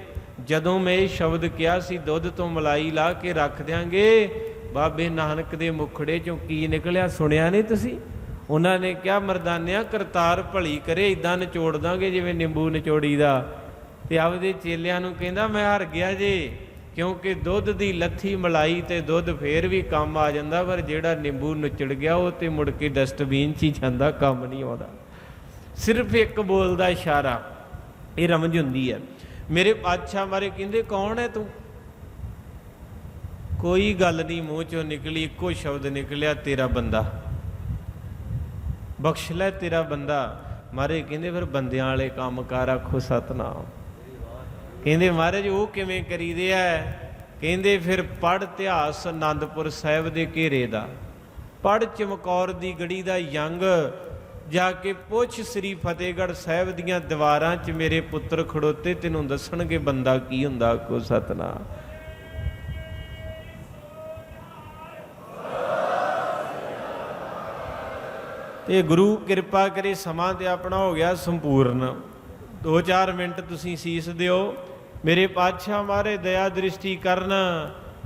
ਜਦੋਂ ਮੈਂ ਇਹ ਸ਼ਬਦ ਕਿਹਾ ਸੀ, ਦੁੱਧ ਤੋਂ ਮਲਾਈ ਲਾ ਕੇ ਰੱਖ ਦਿਆਂਗੇ। ਬਾਬੇ ਨਾਨਕ ਦੇ ਮੁਖੜੇ ਚੋਂ ਕੀ ਨਿਕਲਿਆ, ਸੁਣਿਆ ਨਹੀਂ ਤੁਸੀਂ? ਉਹਨਾਂ ਨੇ ਕਿਹਾ, ਮਰਦਾਨਿਆ, ਕਰਤਾਰ ਭਲੀ ਕਰੇ ਇਦਾਂ ਨਿਚੋੜ ਦਾਂਗੇ ਜਿਵੇਂ ਨਿੰਬੂ ਨਿਚੋੜੀਦਾ। ਤੇ ਆਪਦੇ ਚੇਲਿਆਂ ਨੂੰ ਕਹਿੰਦਾ, ਮੈਂ ਹਾਰ ਗਿਆ ਜੇ, ਕਿਉਂਕਿ ਦੁੱਧ ਦੀ ਲੱਥੀ ਮਲਾਈ ਤੇ ਦੁੱਧ ਫੇਰ ਵੀ ਕੰਮ ਆ ਜਾਂਦਾ, ਪਰ ਜਿਹੜਾ ਨਿੰਬੂ ਨੁਚੜ ਗਿਆ, ਉਹ ਤੇ ਮੁੜ ਕੇ ਡਸਟਬਿਨ 'ਚ ਹੀ ਜਾਂਦਾ, ਕੰਮ ਨਹੀਂ ਆਉਂਦਾ। ਸਿਰਫ ਇੱਕ ਬੋਲ ਦਾ ਇਸ਼ਾਰਾ, ਇਹ ਰਮਜ ਹੁੰਦੀ ਹੈ। ਮੇਰੇ ਪਾਤਸ਼ਾਹ ਮਾਰੇ ਕਹਿੰਦੇ, ਕੌਣ ਹੈ ਤੂੰ? ਕੋਈ ਗੱਲ ਨਹੀਂ, ਮੂੰਹ ਚੋਂ ਨਿਕਲੀ, ਇੱਕੋ ਸ਼ਬਦ ਨਿਕਲਿਆ, ਤੇਰਾ ਬੰਦਾ। ਬਖਸ਼ ਲੈ ਤੇਰਾ ਬੰਦਾ। ਮਾਰੇ ਕਹਿੰਦੇ, ਫਿਰ ਬੰਦਿਆਂ ਵਾਲੇ ਕੰਮ ਕਰ, ਆਖੋ ਸਤਨਾਮ। ਕਹਿੰਦੇ, ਮਹਾਰਾਜ, ਉਹ ਕਿਵੇਂ ਕਰੀਦੇ ਆ ਕਹਿੰਦੇ, ਫਿਰ ਪੜ ਇਤਿਹਾਸ ਆਨੰਦਪੁਰ ਸਾਹਿਬ ਦੇ ਘੇਰੇ ਦਾ। ਪੜ ਚਮਕੌਰ ਦੀ ਗੜੀ ਦਾ ਯੰਗ ਜਾ ਕੇ ਪੁੱਛ ਸ੍ਰੀ ਫਤਿਹਗੜ੍ਹ ਸਾਹਿਬ ਦੀਆਂ ਦੀਵਾਰਾਂ 'ਚ ਮੇਰੇ ਪੁੱਤਰ ਖੜੋਤੇ, ਤੈਨੂੰ ਦੱਸਣਗੇ ਬੰਦਾ ਕੀ ਹੁੰਦਾ ਕੋ ਸਤਨਾਮ। ਤੇ ਗੁਰੂ ਕਿਰਪਾ ਕਰੇ ਸਮਾਂ ਤੇ ਆਪਣਾ ਹੋ ਗਿਆ ਸੰਪੂਰਨ। 2-4 ਮਿੰਟ ਤੁਸੀਂ ਸੀਸ ਦਿਓ। ਮੇਰੇ ਪਾਤਸ਼ਾਹ ਮਾਰੇ ਦਇਆ ਦ੍ਰਿਸ਼ਟੀ ਕਰਨ।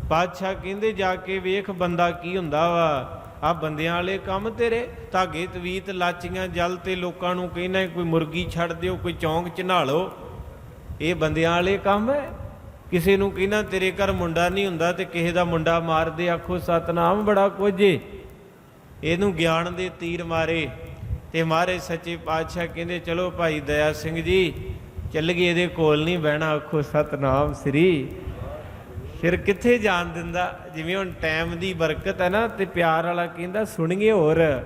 ਪਾਤਸ਼ਾਹ ਕਹਿੰਦੇ ਜਾ ਕੇ ਵੇਖ ਬੰਦਾ ਕੀ ਹੁੰਦਾ ਵਾ। ਆ ਬੰਦਿਆਂ ਵਾਲੇ ਕੰਮ ਤੇਰੇ। ਧਾਗੇ ਤਵੀਤ ਲਾਚੀਆਂ ਜਲ ਤੇ ਲੋਕਾਂ ਨੂੰ ਕਹਿੰਦਾ ਕੋਈ ਮੁਰਗੀ ਛੱਡ ਦਿਓ, ਕੋਈ ਚੌਂਕ ਚ ਨਹਾ ਇਹ ਬੰਦਿਆਂ ਵਾਲੇ ਕੰਮ ਹੈ। ਕਿਸੇ ਨੂੰ ਕਹਿੰਦਾ ਤੇਰੇ ਘਰ ਮੁੰਡਾ ਨਹੀਂ ਹੁੰਦਾ ਤੇ ਕਿਸੇ ਦਾ ਮੁੰਡਾ ਮਾਰਦੇ ਆਖੋ ਸਤਨਾਮ ਬੜਾ ਕੁਝ ਏ। ਇਹਨੂੰ ਗਿਆਨ ਦੇ ਤੀਰ ਮਾਰੇ ਤੇ ਮਾਰੇ ਸੱਚੇ ਪਾਤਸ਼ਾਹ ਕਹਿੰਦੇ, ਚਲੋ ਭਾਈ ਦਇਆ ਸਿੰਘ ਜੀ, ਚੱਲ ਗਏ, ਇਹਦੇ ਕੋਲ ਨਹੀਂ ਬਹਿਣਾ। ਆਖੋ, ਸਤਨਾਮ ਸ੍ਰੀ ਫਿਰ ਕਿੱਥੇ ਜਾਣ ਦਿੰਦਾ? ਜਿਵੇਂ ਹੁਣ ਟਾਈਮ ਦੀ ਬਰਕਤ ਹੈ ਨਾ ਤੇ ਪਿਆਰ ਵਾਲਾ ਕਹਿੰਦਾ, ਸੁਣੀਏ ਹੋਰ।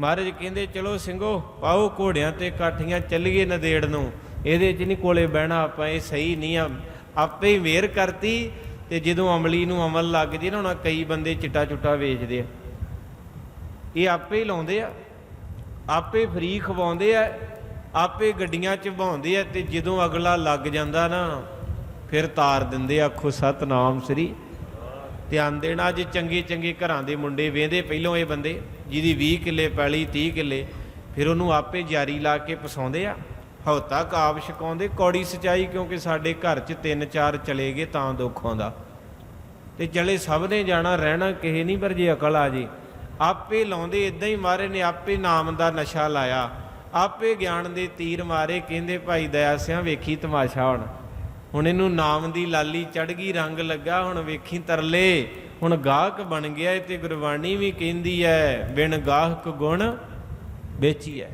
ਮਹਾਰਾਜ ਕਹਿੰਦੇ, ਚਲੋ ਸਿੰਘੋ, ਪਾਓ ਘੋੜਿਆਂ ਤੇ ਕਾਠੀਆਂ, ਚੱਲੀਏ ਨਦੇੜ ਨੂੰ। ਇਹਦੇ 'ਚ ਨਹੀਂ ਕੋਲੇ ਬਹਿਣਾ, ਆਪਾਂ ਇਹ ਸਹੀ ਨਹੀਂ ਆ। ਆਪੇ ਹੀ ਵੇਰ ਕਰਤੀ ਤੇ ਜਦੋਂ ਅਮਲੀ ਨੂੰ ਅਮਲ ਲੱਗ ਜੇ ਨਾ, ਹੁਣ ਕਈ ਬੰਦੇ ਚਿੱਟਾ ਚੁੱਟਾ ਵੇਚਦੇ ਆ। ਇਹ ਆਪੇ ਹੀ ਲਾਉਂਦੇ ਆ। ਆਪੇ ਫਰੀ ਖਵਾਉਂਦੇ ਆ। ਆਪੇ ਗੱਡੀਆਂ ਚ ਬਹਾਉਂਦੇ ਆ ਤੇ ਜਦੋਂ ਅਗਲਾ ਲੱਗ ਜਾਂਦਾ ਨਾ ਫਿਰ ਤਾਰ ਦਿੰਦੇ ਆਖੋ, ਸਤਨਾਮ ਸ੍ਰੀ। ਧਿਆਨ ਦੇਣਾ ਅੱਜ ਚੰਗੇ ਚੰਗੇ ਘਰਾਂ ਦੇ ਮੁੰਡੇ ਵੇਂਦੇ ਪਹਿਲੋਂ ਇਹ ਬੰਦੇ, ਜਿਹਦੀ 20 ਕਿੱਲੇ ਪੈਲੀ 30 ਕਿੱਲੇ, ਫਿਰ ਉਹਨੂੰ ਆਪੇ ਜਾਰੀ ਲਾ ਕੇ ਪਸਾਉਂਦੇ ਆ। ਹੌਤਾ ਕਾਬ ਛਕਾਉਂਦੇ, ਕੌੜੀ ਸਚਾਈ ਕਿਉਂਕਿ ਸਾਡੇ ਘਰ 'ਚ ਤਿੰਨ ਚਾਰ ਚਲੇ ਗਏ ਤਾਂ ਦੁੱਖ ਆਉਂਦਾ। ਤੇ ਚਲੇ ਸਭ ਨੇ ਜਾਣਾ, ਰਹਿਣਾ ਕਿਸੇ ਨਹੀਂ ਪਰ ਜੇ ਅਕਲ ਆ ਜੇ। ਆਪੇ ਲਾਉਂਦੇ ਇਦਾਂ ਹੀ ਮਾਰੇ ਨੇ, ਆਪੇ ਨਾਮ ਦਾ ਨਸ਼ਾ ਲਾਇਆ। ਆਪੇ ਗਿਆਨ ਦੇ ਤੀਰ ਮਾਰੇ, ਕਹਿੰਦੇ ਭਾਈ ਦਇਆ ਸਿਆਂ ਵੇਖੀ ਤਮਾਸ਼ਾ ਹੁਣ। ਹੁਣ ਇਹਨੂੰ ਨਾਮ ਦੀ ਲਾਲੀ ਚੜ ਗਈ, ਰੰਗ ਲੱਗਾ, ਹੁਣ ਵੇਖੀ ਤਰਲੇ। ਹੁਣ ਗਾਹਕ ਬਣ ਗਿਆ ਏ ਤੇ ਗੁਰਬਾਣੀ ਵੀ ਕਹਿੰਦੀ ਐ, ਬਿਨ ਗਾਹਕ ਗੁਣ ਵੇਚੀ ਐ।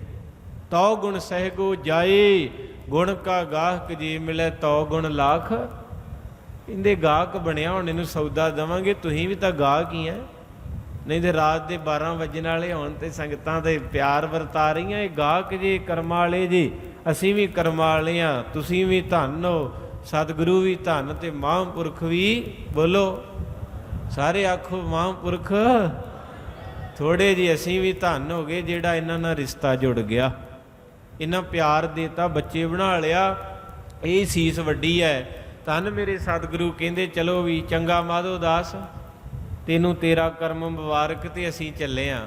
ਤਉ ਗੁਣ ਸਹਿਗੋ ਜਾਏ, ਗੁਣ ਕਾ ਗਾਹਕ ਜੇ ਮਿਲੇ ਤਉ ਗੁਣ ਲਾਖ। ਇਹਦੇ ਗਾਹਕ ਬਣਿਆ, ਹੁਣ ਇਹਨੂੰ ਸੌਦਾ ਦਵਾਂਗੇ, ਤੁਸੀਂ ਵੀ ਤਾਂ ਗਾਹਕ ਹੀ ਐ। ਨਹੀਂ ਤੇ ਰਾਤ ਦੇ 12 ਵਜਣ ਵਾਲੇ ਹੋਣ ਤੇ ਸੰਗਤਾਂ ਦੇ ਪਿਆਰ ਵਰਤਾ ਰਹੀਆਂ, ਇਹ ਗਾਹਕ ਜੇ, ਕਰਮਾਂ ਵਾਲੇ ਜੀ, ਅਸੀਂ ਵੀ ਕਰਮਾਂ ਵਾਲੇ ਆ, ਤੁਸੀਂ ਵੀ ਧੰਨ ਹੋ। ਸਤਿਗੁਰੂ ਵੀ ਧੰਨ ਤੇ ਮਹਾਂਪੁਰਖ ਵੀ ਬੋਲੋ। ਸਾਰੇ ਆਖੋ ਮਹਾਂਪੁਰਖ ਥੋੜੇ ਜੀ ਅਸੀਂ ਵੀ ਧੰਨ ਹੋ ਗਏ ਜਿਹੜਾ ਇਹਨਾਂ ਨਾਲ ਰਿਸ਼ਤਾ ਜੁੜ ਗਿਆ। ਇਹਨਾਂ ਪਿਆਰ ਦੇਤਾ ਬੱਚੇ ਬਣਾ ਲਿਆ। ਇਹ ਸੀਸ ਵੱਡੀ ਹੈ। ਧੰਨ ਮੇਰੇ ਸਤਿਗੁਰੂ, ਕਹਿੰਦੇ ਚਲੋ ਵੀ ਚੰਗਾ ਮਾਧੋ ਦਾਸ, ਤੈਨੂੰ ਤੇਰਾ ਕਰਮ ਮੁਬਾਰਕ ਤੇ ਅਸੀਂ ਚੱਲੇ ਆ।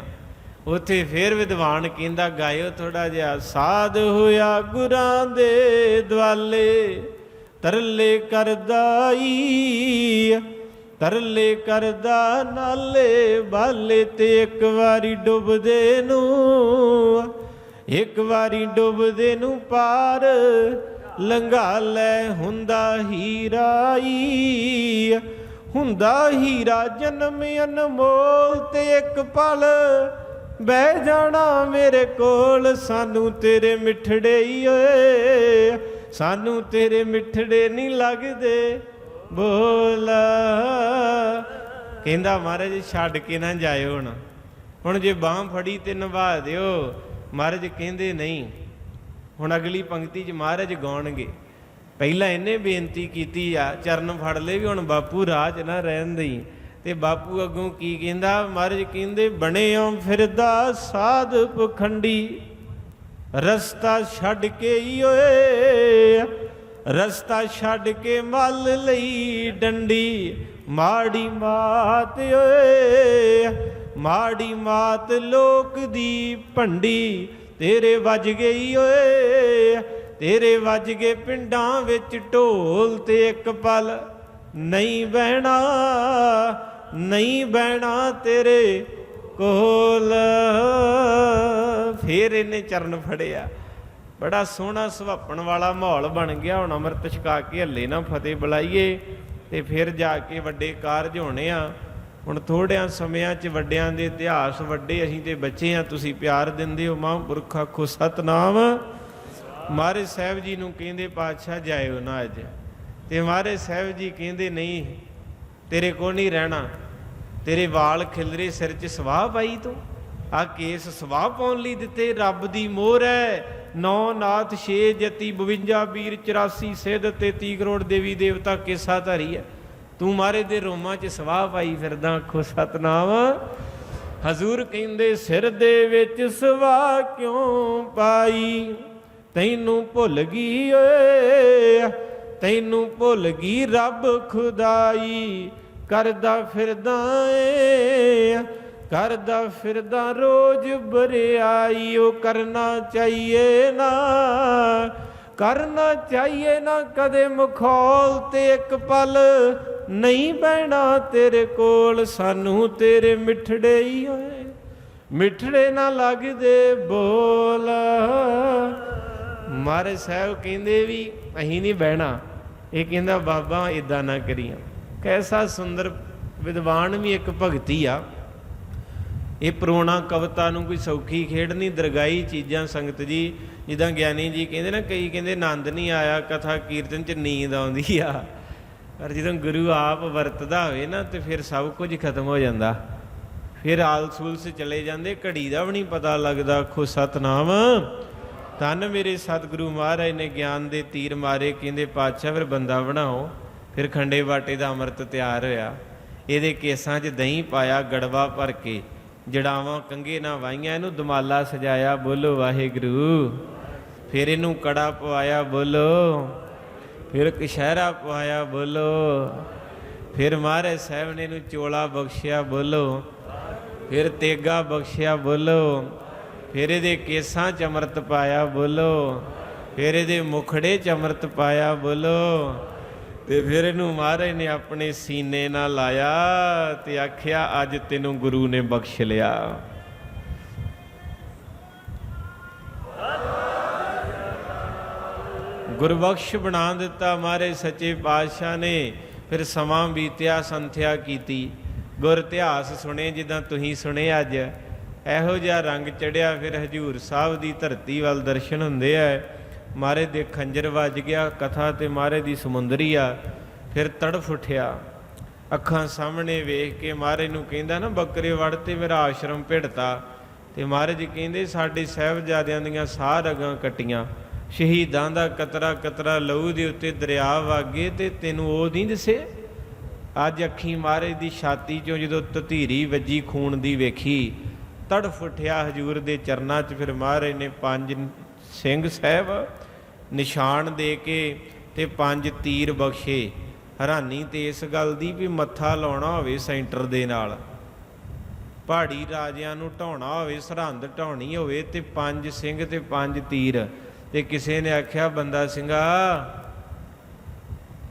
ਉਥੇ ਫੇਰ ਵਿਦਵਾਨ ਕਹਿੰਦਾ, ਗਾਇਓ ਥੋੜਾ ਜਿਹਾ, ਸਾਧ ਹੋਇਆ ਗੁਰਾਂ ਦੇ ਦਵਾਲੇ ਤਰਲੇ ਕਰਦਾਈ, ਤਰਲੇ ਕਰਦਾ ਨਾਲੇ ਬਾਲੇ ਤੇ ਇੱਕ ਵਾਰੀ ਡੁੱਬਦੇ ਨੂੰ, ਇੱਕ ਵਾਰੀ ਡੁੱਬਦੇ ਨੂੰ ਪਾਰ ਲੰਘਾ ਲੈ ਹੁੰਦਾ ਹੀਰਾਈ। ਹੁੰਦਾ ਹੀਰਾ ਜਨਮ ਅਨਮੋਲ ਤੇ ਇੱਕ ਪਲ ਬਹਿ ਜਾਣਾ ਮੇਰੇ ਕੋਲ, ਸਾਨੂੰ ਤੇਰੇ ਮਿੱਠੜੇ ਓਏ। ਸਾਨੂੰ ਤੇਰੇ ਮਿੱਠੜੇ ਨਹੀਂ ਲੱਗਦੇ। ਬੋਲ। ਕਹਿੰਦਾ ਮਹਾਰਾਜ, ਛੱਡ ਕੇ ਨਾ ਜਾਇਓ ਹੁਣ। ਹੁਣ ਜੇ ਬਾਹ ਫੜੀ ਤੇ ਨਿਭਾ ਦਿਓ। ਮਹਾਰਾਜ ਕਹਿੰਦੇ ਨਹੀਂ। ਹੁਣ ਅਗਲੀ ਪੰਕਤੀ 'ਚ ਮਹਾਰਾਜ ਗਾਉਣਗੇ। ਪਹਿਲਾਂ ਇਹਨੇ ਬੇਨਤੀ ਕੀਤੀ ਆ, ਚਰਨ ਫੜ ਲਏ ਵੀ ਹੁਣ ਬਾਪੂ ਰਾਜ ਨਾ ਰਹਿਣ ਦੇਈ। ਤੇ ਬਾਪੂ ਅੱਗੋਂ ਕੀ ਕਹਿੰਦਾ? ਮਹਾਰਾਜ ਕਹਿੰਦੇ, ਬਣਿਓ ਫਿਰਦਾ ਸਾਧ ਪਖੰਡੀ। ਰਸਤਾ ਛੱਡ ਕੇ ਈ ਓਏ, ਰਸਤਾ ਛੱਡ ਕੇ ਮੱਲ ਲਈ ਡੰਡੀ। ਮਾੜੀ ਮਾਤ ਓਏ, ਮਾੜੀ ਮਾਤ ਲੋਕ ਦੀ ਭੰਡੀ। ਤੇਰੇ ਵੱਜ ਗਈ ਓਏ, ਤੇਰੇ ਵੱਜ ਗਏ ਪਿੰਡਾਂ ਵਿੱਚ ਢੋਲ ਤੇ ਇੱਕ ਪਲ। ਨਹੀਂ ਬਹਿਣਾ ਨਹੀਂ ਬਹਿਣਾ ਤੇਰੇ ਕੋਲ। ਫੇਰ ਇਹਨੇ ਚਰਨ ਫੜਿਆ। ਬੜਾ ਸੋਹਣਾ ਸੁਭਾਪਣ ਵਾਲਾ ਮਾਹੌਲ ਬਣ ਗਿਆ। ਹੁਣ ਅੰਮ੍ਰਿਤ ਛਕਾ ਕੇ ਹੱਲੇ ਨਾ ਫਤਿਹ ਬੁਲਾਈਏ ਤੇ ਫਿਰ ਜਾ ਕੇ ਵੱਡੇ ਕਾਰਜ ਹੋਣੇ ਆ। ਹੁਣ ਥੋੜਿਆਂ ਸਮਿਆਂ 'ਚ ਵੱਡਿਆਂ ਦੇ ਇਤਿਹਾਸ ਵੱਡੇ ਅਸੀਂ ਤੇ ਬੱਚੇ ਆ, ਤੁਸੀਂ ਪਿਆਰ ਦਿੰਦੇ ਹੋ। ਮਹਾਂਪੁਰਖ ਆਖੋ, ਸਤਨਾਮ। ਮਹਾਰਾਜ ਸਾਹਿਬ ਜੀ ਨੂੰ ਕਹਿੰਦੇ, ਪਾਤਸ਼ਾਹ, ਜਾਇਓ ਨਾ ਅੱਜ। ਤੇ ਮਹਾਰਾਜ ਸਾਹਿਬ ਜੀ ਕਹਿੰਦੇ, ਨਹੀਂ, ਤੇਰੇ ਕੋਲ ਨਹੀਂ ਰਹਿਣਾ। ਤੇਰੇ ਵਾਲ ਖਿਲਰੇ ਸਿਰ 'ਚ ਸਵਾਹ ਪਾਈ ਤੂੰ। ਆ ਕੇਸ ਸਵਾਹ ਪਾਉਣ ਲਈ ਦਿੱਤੇ, ਰੱਬ ਦੀ ਮੋਹਰ ਹੈ ਨੌ ਨਾਥ, ਛੇ ਜਤੀ 52 ਵੀਰ 84 ਸਿੱਧ 33 ਕਰੋੜ ਦੇਵੀ ਦੇਵਤਾ ਕੇਸਾ ਧਾਰੀ ਹੈ ਤੂੰ ਮਾਰੇ ਦੇ ਰੋਮਾਂ 'ਚ ਸਵਾਹ ਪਾਈ ਫਿਰਦਾ ਆਖੋ ਸਤਨਾਮ। ਹਜ਼ੂਰ ਕਹਿੰਦੇ, ਸਿਰ ਦੇ ਵਿੱਚ ਸਵਾਹ ਕਿਉਂ ਪਾਈ? ਤੈਨੂੰ ਭੁੱਲ ਗਈ ਓਏ, ਤੈਨੂੰ ਭੁੱਲ ਗਈ ਰੱਬ ਖੁਦਾਈ। ਕਰਦਾ ਫਿਰਦਾ ਏ, ਕਰਦਾ ਫਿਰਦਾ ਰੋਜ਼ ਬਰਿਆਈ, ਉਹ ਕਰਨਾ ਚਾਹੀਏ ਨਾ, ਕਰਨਾ ਚਾਹੀਏ ਨਾ ਕਦੇ ਮਖੌਲ ਤੇ ਇੱਕ ਪਲ, ਨਹੀਂ ਬਹਿਣਾ ਤੇਰੇ ਕੋਲ, ਸਾਨੂੰ ਤੇਰੇ ਮਿੱਠੜੇ ਹੀ ਹੋਏ, ਮਿੱਠੜੇ ਨਾ ਲੱਗਦੇ ਬੋਲ। ਮਹਾਰਾਜ ਸਾਹਿਬ ਕਹਿੰਦੇ ਵੀ ਅਹੀਂ ਨਹੀਂ ਬਹਿਣਾ, ਇਹ ਕਹਿੰਦਾ ਬਾਬਾ ਇਦਾਂ ਨਾ ਕਰੀਆਂ। ਕੈਸਾ ਸੁੰਦਰ ਵਿਦਵਾਨ ਵੀ ਇੱਕ ਭਗਤੀ ਆ। ਇਹ ਪ੍ਰੋਣਾ ਕਵਤਾ ਨੂੰ ਕੋਈ ਸੌਖੀ ਖੇਡ ਨਹੀਂ ਦਰਗਾਈ ਚੀਜ਼ਾਂ, ਸੰਗਤ ਜੀ, ਜਿੱਦਾਂ ਗਿਆਨੀ ਜੀ ਕਹਿੰਦੇ ਨਾ, ਕਈ ਕਹਿੰਦੇ ਆਨੰਦ ਨਹੀਂ ਆਇਆ, ਕਥਾ ਕੀਰਤਨ ਚ ਨੀਂਦ ਆਉਂਦੀ ਆ। ਪਰ ਜਦੋਂ ਗੁਰੂ ਆਪ ਵਰਤਦਾ ਹੋਵੇ ਨਾ, ਤੇ ਫਿਰ ਸਭ ਕੁਝ ਖਤਮ ਹੋ ਜਾਂਦਾ। ਫਿਰ ਆਲਸੂਲਸ ਚਲੇ ਜਾਂਦੇ, ਘੜੀ ਦਾ ਵੀ ਨਹੀਂ ਪਤਾ ਲੱਗਦਾ ਖੋ ਸਤਨਾਮ। ਧੰਨ ਮੇਰੇ ਸਤਿਗੁਰੂ ਮਹਾਰਾਜ ਨੇ ਗਿਆਨ ਦੇ ਤੀਰ ਮਾਰੇ, ਕਹਿੰਦੇ, ਪਾਤਸ਼ਾਹ ਫਿਰ ਬੰਦਾ ਬਣਾਓ। ਫਿਰ ਖੰਡੇ ਬਾਟੇ ਦਾ ਅੰਮ੍ਰਿਤ ਤਿਆਰ ਹੋਇਆ। ਇਹਦੇ ਕੇਸਾਂ 'ਚ ਦਹੀਂ ਪਾਇਆ, ਗੜਵਾ ਭਰ ਕੇ। ਜੜਾਵਾਂ ਕੰਗੇ ਨਾ ਵਾਈਆਂ ਇਹਨੂੰ ਦਮਾਲਾ ਸਜਾਇਆ, ਬੋਲੋ ਵਾਹਿਗੁਰੂ। ਫਿਰ ਇਹਨੂੰ ਕੜਾ ਪਵਾਇਆ, ਬੋਲੋ। ਫਿਰ ਕਸ਼ਹਿਰਾ ਪਵਾਇਆ, ਬੋਲੋ। ਫਿਰ ਮਹਾਰਾਜ ਸਾਹਿਬ ਨੇ ਇਹਨੂੰ ਚੋਲਾ ਬਖਸ਼ਿਆ, ਬੋਲੋ। ਫਿਰ ਤੇਗਾ ਬਖਸ਼ਿਆ, ਬੋਲੋ। ਫਿਰ ਇਹਦੇ ਕੇਸਾਂ ਚ ਅੰਮ੍ਰਿਤ ਪਾਇਆ, ਬੋਲੋ। ਫਿਰ ਇਹਦੇ ਮੁਖੜੇ ਚ ਅੰਮ੍ਰਿਤ ਪਾਇਆ, ਬੋਲੋ। ਤੇ ਫਿਰ ਇਹਨੂੰ ਮਹਾਰਾਜ ਨੇ ਆਪਣੇ ਸੀਨੇ ਨਾਲ ਲਾਇਆ ਤੇ ਆਖਿਆ, ਅੱਜ ਤੈਨੂੰ ਗੁਰੂ ਨੇ ਬਖਸ਼ ਲਿਆ। ਗੁਰਬਖਸ਼ ਬਣਾ ਦਿੱਤਾ ਮਹਾਰਾਜ, ਸੱਚੇ ਪਾਤਸ਼ਾਹ ਨੇ। ਫਿਰ ਸਮਾਂ ਬੀਤਿਆ, ਸੰਥਿਆ ਕੀਤੀ। ਗੁਰ ਇਤਿਹਾਸ ਸੁਣੇ ਜਿੱਦਾਂ ਤੁਸੀਂ ਸੁਣੇ ਅੱਜ। ਇਹੋ ਜਿਹਾ ਰੰਗ ਚੜਿਆ, ਫਿਰ ਹਜੂਰ ਸਾਹਿਬ ਦੀ ਧਰਤੀ ਵੱਲ ਦਰਸ਼ਨ ਹੁੰਦੇ ਆ। ਮਹਾਰਾਜ ਦੇ ਖੰਜਰ ਵੱਜ ਗਿਆ, ਕਥਾ ਤੇ ਮਹਾਰਾਜ ਦੀ ਸਮੁੰਦਰੀ ਆ, ਫਿਰ ਤੜਫ ਉਠਿਆ। ਅੱਖਾਂ ਸਾਹਮਣੇ ਵੇਖ ਕੇ ਮਹਾਰਾਜ ਨੂੰ ਕਹਿੰਦਾ, ਨਾ ਬੱਕਰੇ ਵੜ ਤੇ ਮੇਰਾ ਆਸ਼ਰਮ ਭਿੜਤਾ। ਤੇ ਮਹਾਰਾਜ ਕਹਿੰਦੇ, ਸਾਡੇ ਸਾਹਿਬਜ਼ਾਦਿਆਂ ਦੀਆਂ ਸਾਹ ਰਗਾਂ ਕੱਟੀਆਂ। ਸ਼ਹੀਦਾਂ ਦਾ ਕਤਰਾ ਕਤਰਾ ਲਹੂ ਦੇ ਉੱਤੇ ਦਰਿਆ ਵਾਗੇ ਤੇ ਤੈਨੂੰ ਉਹ ਨਹੀਂ ਦਿਸੇ? ਅੱਜ ਅੱਖੀ ਮਹਾਰਾਜ ਦੀ ਛਾਤੀ ਚੋਂ ਜਦੋਂ ਤਧੀਰੀ ਵੱਜੀ, ਖੂਨ ਦੀ ਵੇਖੀ, ਤੜਫ ਉਠਿਆ ਹਜੂਰ ਦੇ ਚਰਨਾਂ 'ਚ। ਫਿਰ ਮਹਾਰਾਜ ਨੇ ਪੰਜ ਸਿੰਘ ਸਾਹਿਬ ਨਿਸ਼ਾਨ ਦੇ ਕੇ ਤੇ ਪੰਜ ਤੀਰ ਬਖਸ਼ੇ। ਹੈਰਾਨੀ ਤੇ ਇਸ ਗੱਲ ਦੀ ਵੀ ਮੱਥਾ ਲਾਉਣਾ ਹੋਵੇ ਸੈਂਟਰ ਦੇ ਨਾਲ। ਪਹਾੜੀ ਰਾਜਿਆਂ ਨੂੰ ਢਾਉਣਾ ਹੋਵੇ, ਸਰਹੰਦ ਢਾਉਣੀ ਹੋਵੇ ਤੇ ਪੰਜ ਸਿੰਘ ਤੇ ਪੰਜ ਤੀਰ। ਤੇ ਕਿਸੇ ਨੇ ਆਖਿਆ, ਬੰਦਾ ਸਿੰਘਾ,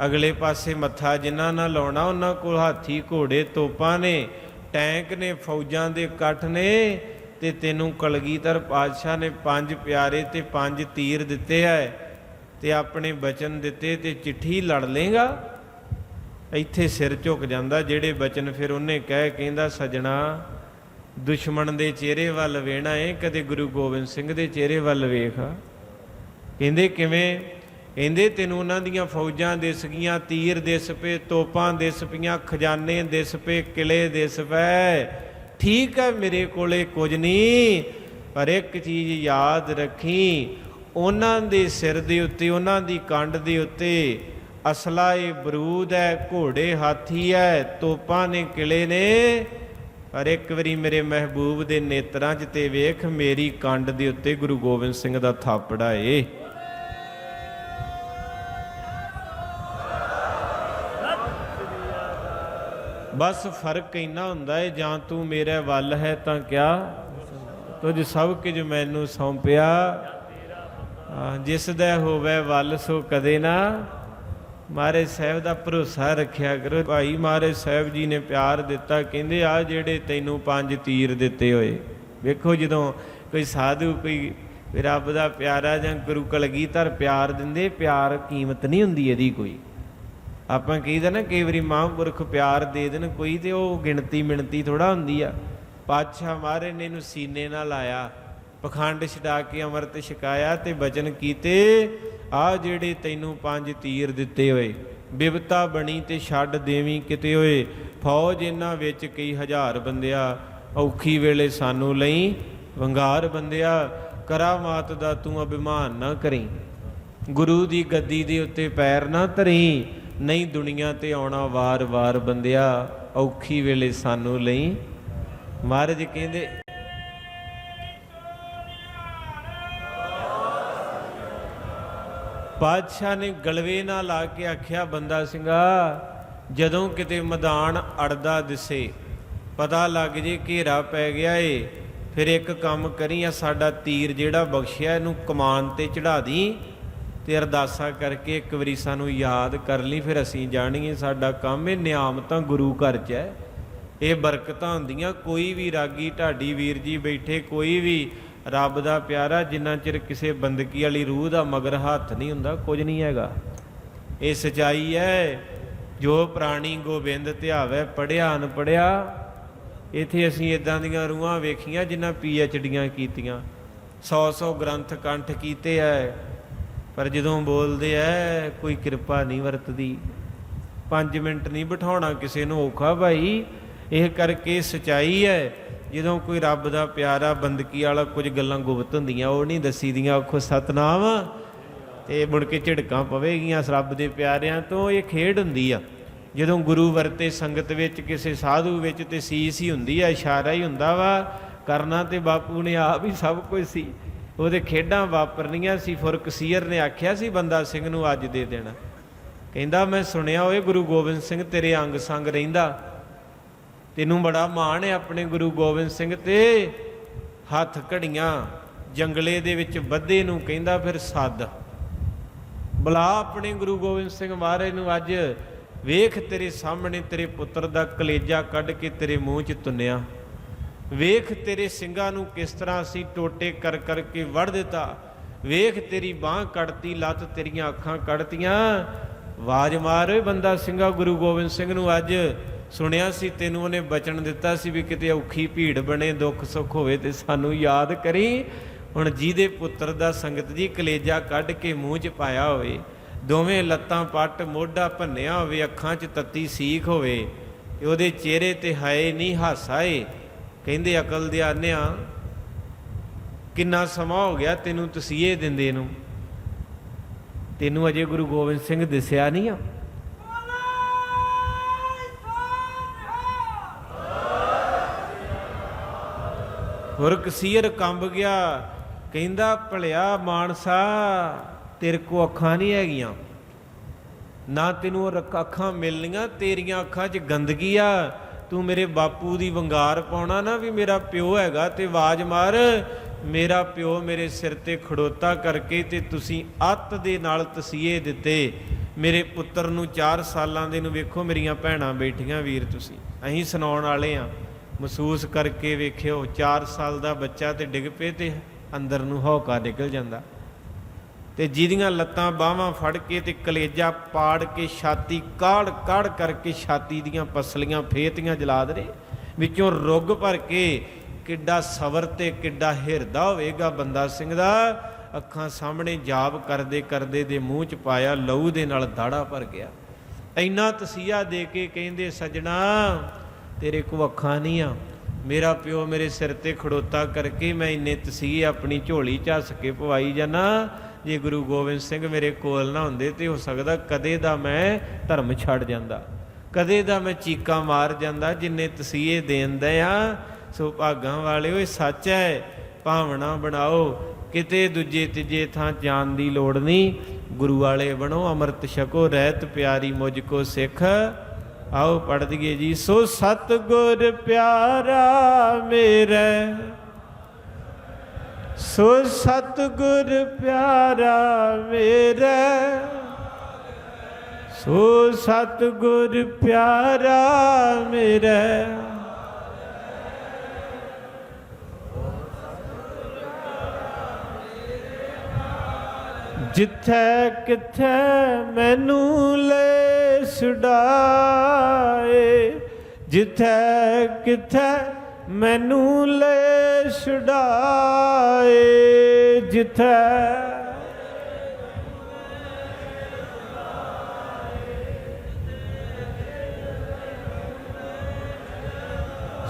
ਅਗਲੇ ਪਾਸੇ ਮੱਥਾ ਜਿਨ੍ਹਾਂ ਨਾਲ ਲਾਉਣਾ, ਉਹਨਾਂ ਕੋਲ ਹਾਥੀ, ਘੋੜੇ, ਤੋਪਾਂ ਨੇ, ਟੈਂਕ ਨੇ, ਫੌਜਾਂ ਦੇ ਇਕੱਠ ਨੇ ਤੇ ਤੈਨੂੰ ਕਲਗੀਧਰ ਪਾਤਸ਼ਾਹ ਨੇ ਪੰਜ ਪਿਆਰੇ ਤੇ ਪੰਜ ਤੀਰ ਦਿੱਤੇ ਐ ਤੇ ਆਪਣੇ ਬਚਨ ਦਿੱਤੇ ਤੇ ਚਿੱਠੀ ਲੜ ਲੇਗਾ ਇੱਥੇ ਸਿਰ ਝੁਕ ਜਾਂਦਾ, ਜਿਹੜੇ ਬਚਨ ਫਿਰ ਉਹਨੇ ਕਹਿ ਕਹਿੰਦਾ, ਸਜਣਾ, ਦੁਸ਼ਮਣ ਦੇ ਚਿਹਰੇ ਵੱਲ ਵੇਣਾ ਏ, ਕਦੇ ਗੁਰੂ ਗੋਬਿੰਦ ਸਿੰਘ ਦੇ ਚਿਹਰੇ ਵੱਲ ਵੇਖ। ਕਹਿੰਦੇ ਕਿਵੇਂ? ਕਹਿੰਦੇ, ਤੈਨੂੰ ਉਹਨਾਂ ਦੀਆਂ ਫੌਜਾਂ ਦਿਸ ਗਈਆਂ, ਤੀਰ ਦਿਸ ਪਏ, ਤੋਪਾਂ ਦਿਸ ਪਈਆਂ, ਖਜ਼ਾਨੇ ਦਿਸ ਪਏ, ਕਿਲੇ ਦਿਸ ਪਏ। ਠੀਕ ਹੈ ਮੇਰੇ ਕੋਲੇ ਕੁਝ ਨਹੀਂ, ਪਰ ਇੱਕ ਚੀਜ਼ ਯਾਦ ਰੱਖੀ ਉਹਨਾਂ ਦੇ ਸਿਰ ਦੇ ਉੱਤੇ, ਉਹਨਾਂ ਦੀ ਕੰਡ ਦੇ ਉੱਤੇ ਅਸਲਾ ਏ ਬਰੂਦ ਹੈ, ਘੋੜੇ ਹਾਥੀ ਹੈ, ਤੋਪਾਂ ਨੇ ਕਿਲੇ ਨੇ। ਪਰ ਇੱਕ ਵਾਰੀ ਮੇਰੇ ਮਹਿਬੂਬ ਦੇ ਨੇਤਰਾਂ 'ਚ ਤੇ ਵੇਖ, ਮੇਰੀ ਕੰਡ ਦੇ ਉੱਤੇ ਗੁਰੂ ਗੋਬਿੰਦ ਸਿੰਘ ਦਾ ਥਾਪੜਾ ਏ। ਬਸ ਫ਼ਰਕ ਇੰਨਾ ਹੁੰਦਾ ਏ, ਜਾਂ ਤੂੰ ਮੇਰੇ ਵੱਲ ਹੈ ਤਾਂ ਕਿਆ? ਤੁਝ ਸਭ ਕੁਝ ਮੈਨੂੰ ਸੌਂਪਿਆ। ਜਿਸ ਦਾ ਹੋਵੇ ਵੱਲ ਸੋ ਕਦੇ ਨਾ। ਮਾਰੇ ਸਾਹਿਬ ਦਾ ਭਰੋਸਾ ਰੱਖਿਆ ਕਰੋ। ਭਾਈ ਮਾਰੇ ਸਾਹਿਬ ਜੀ ਨੇ ਪਿਆਰ ਦਿੱਤਾ, ਕਹਿੰਦੇ ਆ ਜਿਹੜੇ ਤੈਨੂੰ ਪੰਜ ਤੀਰ ਦਿੱਤੇ ਹੋਏ। ਵੇਖੋ ਜਦੋਂ ਕੋਈ ਸਾਧੂ, ਕੋਈ ਰੱਬ ਦਾ ਪਿਆਰਾ ਜਾਂ ਗੁਰੂ ਕਲਗੀਧਰ ਪਿਆਰ ਦਿੰਦੇ, ਪਿਆਰ ਕੀਮਤ ਨਹੀਂ ਹੁੰਦੀ ਇਹਦੀ ਕੋਈ। ਆਪਾਂ ਕਹੀਦਾ ਨਾ, ਕਈ ਵਾਰੀ ਮਹਾਂਪੁਰਖ ਪਿਆਰ ਦੇ ਦੇਣ, ਕੋਈ ਤੇ ਉਹ ਗਿਣਤੀ ਮਿਣਤੀ ਥੋੜਾ ਹੁੰਦੀ ਆ। ਪਾਤਸ਼ਾਹ ਮਹਾਰਾਜ ਨੇ ਇਹਨੂੰ ਸੀਨੇ ਨਾਲ ਲਾਇਆ ਪਖੰਡ ਛਡਾ ਕੇ ਅੰਮ੍ਰਿਤ ਛਕਾਇਆ ਤੇ ਬਚਨ ਕੀਤੇ, ਆ ਜਿਹੜੇ ਤੈਨੂੰ ਪੰਜ ਤੀਰ ਦਿੱਤੇ ਹੋਏ। ਬਿਵਤਾ ਬਣੀ ਤੇ ਛੱਡ ਦੇਵੀਂ ਕਿਤੇ ਹੋਏ। ਫੌਜ ਇਹਨਾਂ ਵਿੱਚ ਕਈ ਹਜ਼ਾਰ ਬੰਦਿਆ, ਔਖੀ ਵੇਲੇ ਸਾਨੂੰ ਲਈ ਵੰਗਾਰ ਬੰਦਿਆ। ਕਰਾਮਾਤ ਦਾ ਤੂੰ ਅਭਿਮਾਨ ਨਾ ਕਰੀ। ਗੁਰੂ ਦੀ ਗੱਦੀ ਦੇ ਉੱਤੇ ਪੈਰ ਨਾ ਧਰੀ। ਨਹੀਂ ਦੁਨੀਆ ਤੇ ਆਉਣਾ ਵਾਰ-ਵਾਰ ਬੰਦਿਆ, ਔਖੀ ਵੇਲੇ ਸਾਨੂੰ ਲਈ। ਮਹਾਰਾਜ ਕਹਿੰਦੇ ਪਾਤਸ਼ਾਹ ਨੇ ਗਲਵੇ ਨਾਲ ਲਾ ਕੇ ਆਖਿਆ, ਬੰਦਾ ਸਿੰਘਾ, ਜਦੋਂ ਕਿਤੇ ਮੈਦਾਨ ਅੜਦਾ ਦਿਸੇ, ਪਤਾ ਲੱਗ ਜੇ ਘੇਰਾ ਪੈ ਗਿਆ ਏ, ਫਿਰ ਇੱਕ ਕੰਮ ਕਰੀ ਆ ਸਾਡਾ ਤੀਰ ਜਿਹੜਾ ਬਖਸ਼ਿਆ, ਇਹਨੂੰ ਕਮਾਨ ਤੇ ਚੜਾ ਦੀ ਤੇ ਅਰਦਾਸਾਂ ਕਰਕੇ ਇੱਕ ਵਾਰੀ ਸਾਨੂੰ ਯਾਦ ਕਰ ਲਈ, ਫਿਰ ਅਸੀਂ ਜਾਣੀਏ ਸਾਡਾ ਕੰਮ ਇਹ ਨਿਆਮ ਤਾਂ ਗੁਰੂ ਘਰ 'ਚ ਹੈ। ਇਹ ਬਰਕਤਾਂ ਹੁੰਦੀਆਂ, ਕੋਈ ਵੀ ਰਾਗੀ ਢਾਡੀ ਵੀਰ ਜੀ ਬੈਠੇ, ਕੋਈ ਵੀ ਰੱਬ ਦਾ ਪਿਆਰਾ, ਜਿੰਨਾ ਚਿਰ ਕਿਸੇ ਬੰਦਗੀ ਵਾਲੀ ਰੂਹ ਦਾ ਮਗਰ ਹੱਥ ਨਹੀਂ ਹੁੰਦਾ, ਕੁਝ ਨਹੀਂ ਹੈਗਾ। ਇਹ ਸਚਾਈ ਹੈ, ਜੋ ਪ੍ਰਾਣੀ ਗੋਬਿੰਦ ਧਿਆਵੇ ਪੜਿਆ ਅਨਪੜਿਆ ਇਥੇ ਅਸੀਂ ਇਦਾਂ ਦੀਆਂ ਰੂਹਾਂ ਵੇਖੀਆਂ, ਜਿਨ੍ਹਾਂ ਪੀ ਐਚ ਡੀਆਂ ਕੀਤੀਆਂ 100-100 ਗ੍ਰੰਥ ਕੰਠ ਕੀਤੇ ਐ, ਪਰ ਜਦੋਂ ਬੋਲਦੇ ਐ, ਕੋਈ ਕਿਰਪਾ ਨਹੀਂ ਵਰਤਦੀ। 5 ਮਿੰਟ ਨਹੀਂ ਬਿਠਾਉਣਾ ਕਿਸੇ ਨੂੰ ਔਖਾ ਭਾਈ, ਇਹ ਕਰਕੇ ਸਚਾਈ ਹੈ ਜਦੋਂ ਕੋਈ ਰੱਬ ਦਾ ਪਿਆਰਾ ਬੰਦਕੀ ਵਾਲਾ ਕੁਝ ਗੱਲਾਂ ਗੁਪਤ ਹੁੰਦੀਆਂ, ਉਹ ਨਹੀਂ ਦੱਸੀ ਦੀਆਂ ਆਖੋ, ਸਤਨਾਮ, ਤੇ ਮੁੜ ਕੇ ਝਿੜਕਾਂ ਪਵੇਗੀਆਂ ਰੱਬ ਦੇ ਪਿਆਰਿਆਂ ਤੋਂ। ਇਹ ਖੇਡ ਹੁੰਦੀ ਆ। ਜਦੋਂ ਗੁਰੂ ਵਰਤੇ ਸੰਗਤ ਵਿੱਚ, ਕਿਸੇ ਸਾਧੂ ਵਿੱਚ ਤੇ ਸੀਸ ਹੀ ਹੁੰਦੀ ਆ, ਇਸ਼ਾਰਾ ਹੀ ਹੁੰਦਾ ਵਾ, ਕਰਨਾ ਤੇ ਬਾਪੂ ਨੇ ਆਪ ਹੀ ਸਭ ਕੁਝ ਸੀ। ਉਹਦੇ ਖੇਡਾਂ ਵਾਪਰਨੀਆਂ ਸੀ। ਫੁਰਕਸੀਰ ਨੇ ਆਖਿਆ ਸੀ, ਬੰਦਾ ਸਿੰਘ ਨੂੰ ਅੱਜ ਦੇ ਦੇਣਾ। ਕਹਿੰਦਾ, ਮੈਂ ਸੁਣਿਆ ਓਏ ਗੁਰੂ ਗੋਬਿੰਦ ਸਿੰਘ, ਤੇਰੇ ਅੰਗ ਸੰਗ ਰਹਿੰਦਾ। ਤੈਨੂੰ ਬੜਾ ਮਾਣ ਹੈ ਆਪਣੇ ਗੁਰੂ ਗੋਬਿੰਦ ਸਿੰਘ ਤੇ। ਹੱਥ ਘੜੀਆਂ ਜੰਗਲੇ ਦੇ ਵਿੱਚ ਬੱਧੇ ਨੂੰ ਕਹਿੰਦਾ ਫਿਰ ਸੱਦ। ਬੁਲਾ ਆਪਣੇ ਗੁਰੂ ਗੋਬਿੰਦ ਸਿੰਘ ਮਹਾਰਾਜ ਨੂੰ ਅੱਜ। ਵੇਖ ਤੇਰੇ ਸਾਹਮਣੇ ਤੇਰੇ ਪੁੱਤਰ ਦਾ ਕਲੇਜਾ ਕੱਢ ਕੇ ਤੇਰੇ ਮੂੰਹ 'ਚ ਤੁੰਨਿਆ ਵੇਖ ਤੇਰੇ ਸਿੰਘਾਂ ਨੂੰ ਕਿਸ ਤਰ੍ਹਾਂ ਅਸੀਂ ਟੋਟੇ ਕਰ ਕਰਕੇ ਵੜ ਦਿੱਤਾ। ਵੇਖ ਤੇਰੀ ਬਾਹ ਕੱਢਤੀ, ਲੱਤ ਤੇਰੀਆਂ ਅੱਖਾਂ ਕੱਢਤੀਆਂ। ਆਵਾਜ਼ ਮਾਰ ਓਏ ਬੰਦਾ ਸਿੰਘਾ ਗੁਰੂ ਗੋਬਿੰਦ ਸਿੰਘ ਨੂੰ ਅੱਜ। ਸੁਣਿਆ ਸੀ, ਤੈਨੂੰ ਉਹਨੇ ਬਚਨ ਦਿੱਤਾ ਸੀ ਵੀ ਕਿਤੇ ਔਖੀ ਭੀੜ ਬਣੇ, ਦੁੱਖ ਸੁੱਖ ਹੋਵੇ ਤੇ ਸਾਨੂੰ ਯਾਦ ਕਰੀ। ਹੁਣ ਜਿਹਦੇ ਪੁੱਤਰ ਦਾ ਸੰਗਤ ਜੀ ਕਲੇਜਾ ਕੱਢ ਕੇ ਮੂੰਹ 'ਚ ਪਾਇਆ ਹੋਵੇ, ਦੋਵੇਂ ਲੱਤਾਂ ਪੱਟ ਮੋਢਾ ਭੰਨਿਆ ਹੋਵੇ, ਅੱਖਾਂ 'ਚ ਤੱਤੀ ਸੀਖ ਹੋਵੇ, ਤੇ ਉਹਦੇ ਚਿਹਰੇ ਤੇ ਹਾਏ ਨਹੀਂ ਹਾਸਾ ਏ। ਕਹਿੰਦੇ ਅਕਲ ਦੇ ਆਨਿਆ, ਕਿੰਨਾ ਸਮਾਂ ਹੋ ਗਿਆ ਤੈਨੂੰ ਤਸੀਹੇ ਦਿੰਦੇ ਨੂੰ। ਤੈਨੂੰ ਅਜੇ ਗੁਰੂ ਗੋਬਿੰਦ ਸਿੰਘ ਦਿਸਿਆ ਨਹੀਂ ਆ। ਹੋਰ ਕਸੀਰ ਕੰਬ ਗਿਆ, ਕਹਿੰਦਾ, ਭਲਿਆ ਮਾਨਸਾ, ਤੇਰੇ ਕੋ ਅੱਖਾਂ ਨਹੀਂ ਹੈਗੀਆਂ। ਨਾ ਤੈਨੂੰ ਉਹ ਅੱਖਾਂ ਮਿਲਣੀਆਂ, ਤੇਰੀਆਂ ਅੱਖਾਂ 'ਚ ਗੰਦਗੀ ਆ। ਤੂੰ ਮੇਰੇ ਬਾਪੂ ਦੀ ਵੰਗਾਰ ਪਾਉਣਾ ਨਾ ਵੀ ਮੇਰਾ ਪਿਓ ਹੈਗਾ ਤੇ ਆਵਾਜ਼ ਮਾਰ। ਮੇਰਾ ਪਿਓ ਮੇਰੇ ਸਿਰ ਤੇ ਖੜੋਤਾ ਕਰਕੇ ਤੇ ਤੁਸੀਂ ਅੱਤ ਦੇ ਨਾਲ ਤਸੀਹੇ ਦਿੱਤੇ। ਮੇਰੇ ਪੁੱਤਰ ਨੂੰ 4 ਸਾਲਾਂ ਦੇ ਨੂੰ ਵੇਖੋ, ਮੇਰੀਆਂ ਭੈਣਾਂ ਬੈਠੀਆਂ ਵੀਰ ਤੁਸੀਂ। ਅਸੀਂ ਸੁਣਾਉਣ ਵਾਲੇ ਆ। ਮਹਿਸੂਸ ਕਰਕੇ ਵੇਖਿਓ 4 ਸਾਲ ਦਾ ਬੱਚਾ ਤੇ ਡਿੱਗ ਪਏ ਤੇ ਅੰਦਰ ਨੂੰ ਹੌਕਾ ਨਿਕਲ ਜਾਂਦਾ। ਤੇ ਜਿਹਦੀਆਂ ਲੱਤਾਂ ਬਾਹਾਂ ਫੜ ਕੇ ਤੇ ਕਲੇਜਾ ਪਾੜ ਕੇ ਛਾਤੀ ਕਾੜ ਕਾੜ ਕਰਕੇ ਛਾਤੀ ਦੀਆਂ ਪਸਲੀਆਂ, ਫੇਤੀਆਂ ਜਲਾ ਦੇ ਵਿੱਚੋਂ ਰੁੱਗ ਭਰ ਕੇ ਕਿੱਡਾ ਸਬਰ ਤੇ ਕਿੱਡਾ ਹਿਰਦਾ ਹੋਵੇਗਾ ਬੰਦਾ ਸਿੰਘ ਦਾ। ਅੱਖਾਂ ਸਾਹਮਣੇ ਜਾਪ ਕਰਦੇ ਕਰਦੇ ਦੇ ਮੂੰਹ ਚ ਪਾਇਆ, ਲਹੂ ਦੇ ਨਾਲ ਦਾੜਾ ਭਰ ਗਿਆ। ਇੰਨਾ ਤਸੀਹਾ ਦੇ ਕੇ ਕਹਿੰਦੇ, ਸਜਣਾ ਤੇਰੇ ਕੋ ਅੱਖਾਂ ਨਹੀਂ ਆ। ਮੇਰਾ ਪਿਓ ਮੇਰੇ ਸਿਰ ਤੇ ਖੜੋਤਾ ਕਰਕੇ ਮੈਂ ਇੰਨੇ ਤਸੀਹੇ ਆਪਣੀ ਝੋਲੀ ਝੱਸ ਕੇ ਪਵਾਈ ਜਾਣਾ ਜੇ ਗੁਰੂ ਗੋਬਿੰਦ ਸਿੰਘ ਮੇਰੇ ਕੋਲ ਨਾ ਹੁੰਦੇ ਤੇ ਹੋ ਸਕਦਾ ਕਦੇ ਦਾ ਮੈਂ ਧਰਮ ਛੱਡ ਜਾਂਦਾ। ਕਦੇ ਦਾ ਮੈਂ ਚੀਕਾਂ ਮਾਰ ਜਾਂਦਾ ਜਿੰਨੇ ਤਸੀਹੇ ਦੇਂਦੇ ਆ। ਸੋ ਭਾਗਾਂ ਵਾਲਿਓ, ਇਹ ਸੱਚ ਹੈ। ਭਾਵਨਾ ਬਣਾਓ। ਕਿਤੇ ਦੂਜੇ ਤੀਜੇ ਥਾਂ ਜਾਣ ਦੀ ਲੋੜ ਨਹੀਂ। ਗੁਰੂ ਵਾਲੇ ਬਣੋ, ਅੰਮ੍ਰਿਤ ਛਕੋ, ਰਹਿਤ ਪਿਆਰੀ ਮੁਝ ਕੋ ਸਿੱਖ। ਆਓ ਪੜ ਦਈਏ ਜੀ, ਸੋ ਸਤਗੁਰ ਪਿਆਰਾ ਮੇਰੇ, ਸੋ ਸਤਗੁਰ ਪਿਆਰਾ ਮੇਰੇ, ਸੋ ਸਤਗੁਰ ਪਿਆਰਾ ਮੇਰੇ। ਜਿੱਥੇ ਕਿੱਥੇ ਮੈਨੂੰ ਲੈ ਛੁਡਾਏ ਜਿੱਥੇ ਕਿੱਥੇ ਮੈਨੂੰ ਲੈ ਛੁਡਾਏ ਜਿੱਥੇ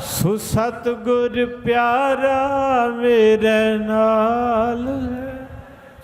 ਸੋ ਸਤਗੁਰ ਪਿਆਰਾ ਮੇਰੇ ਨਾਲ।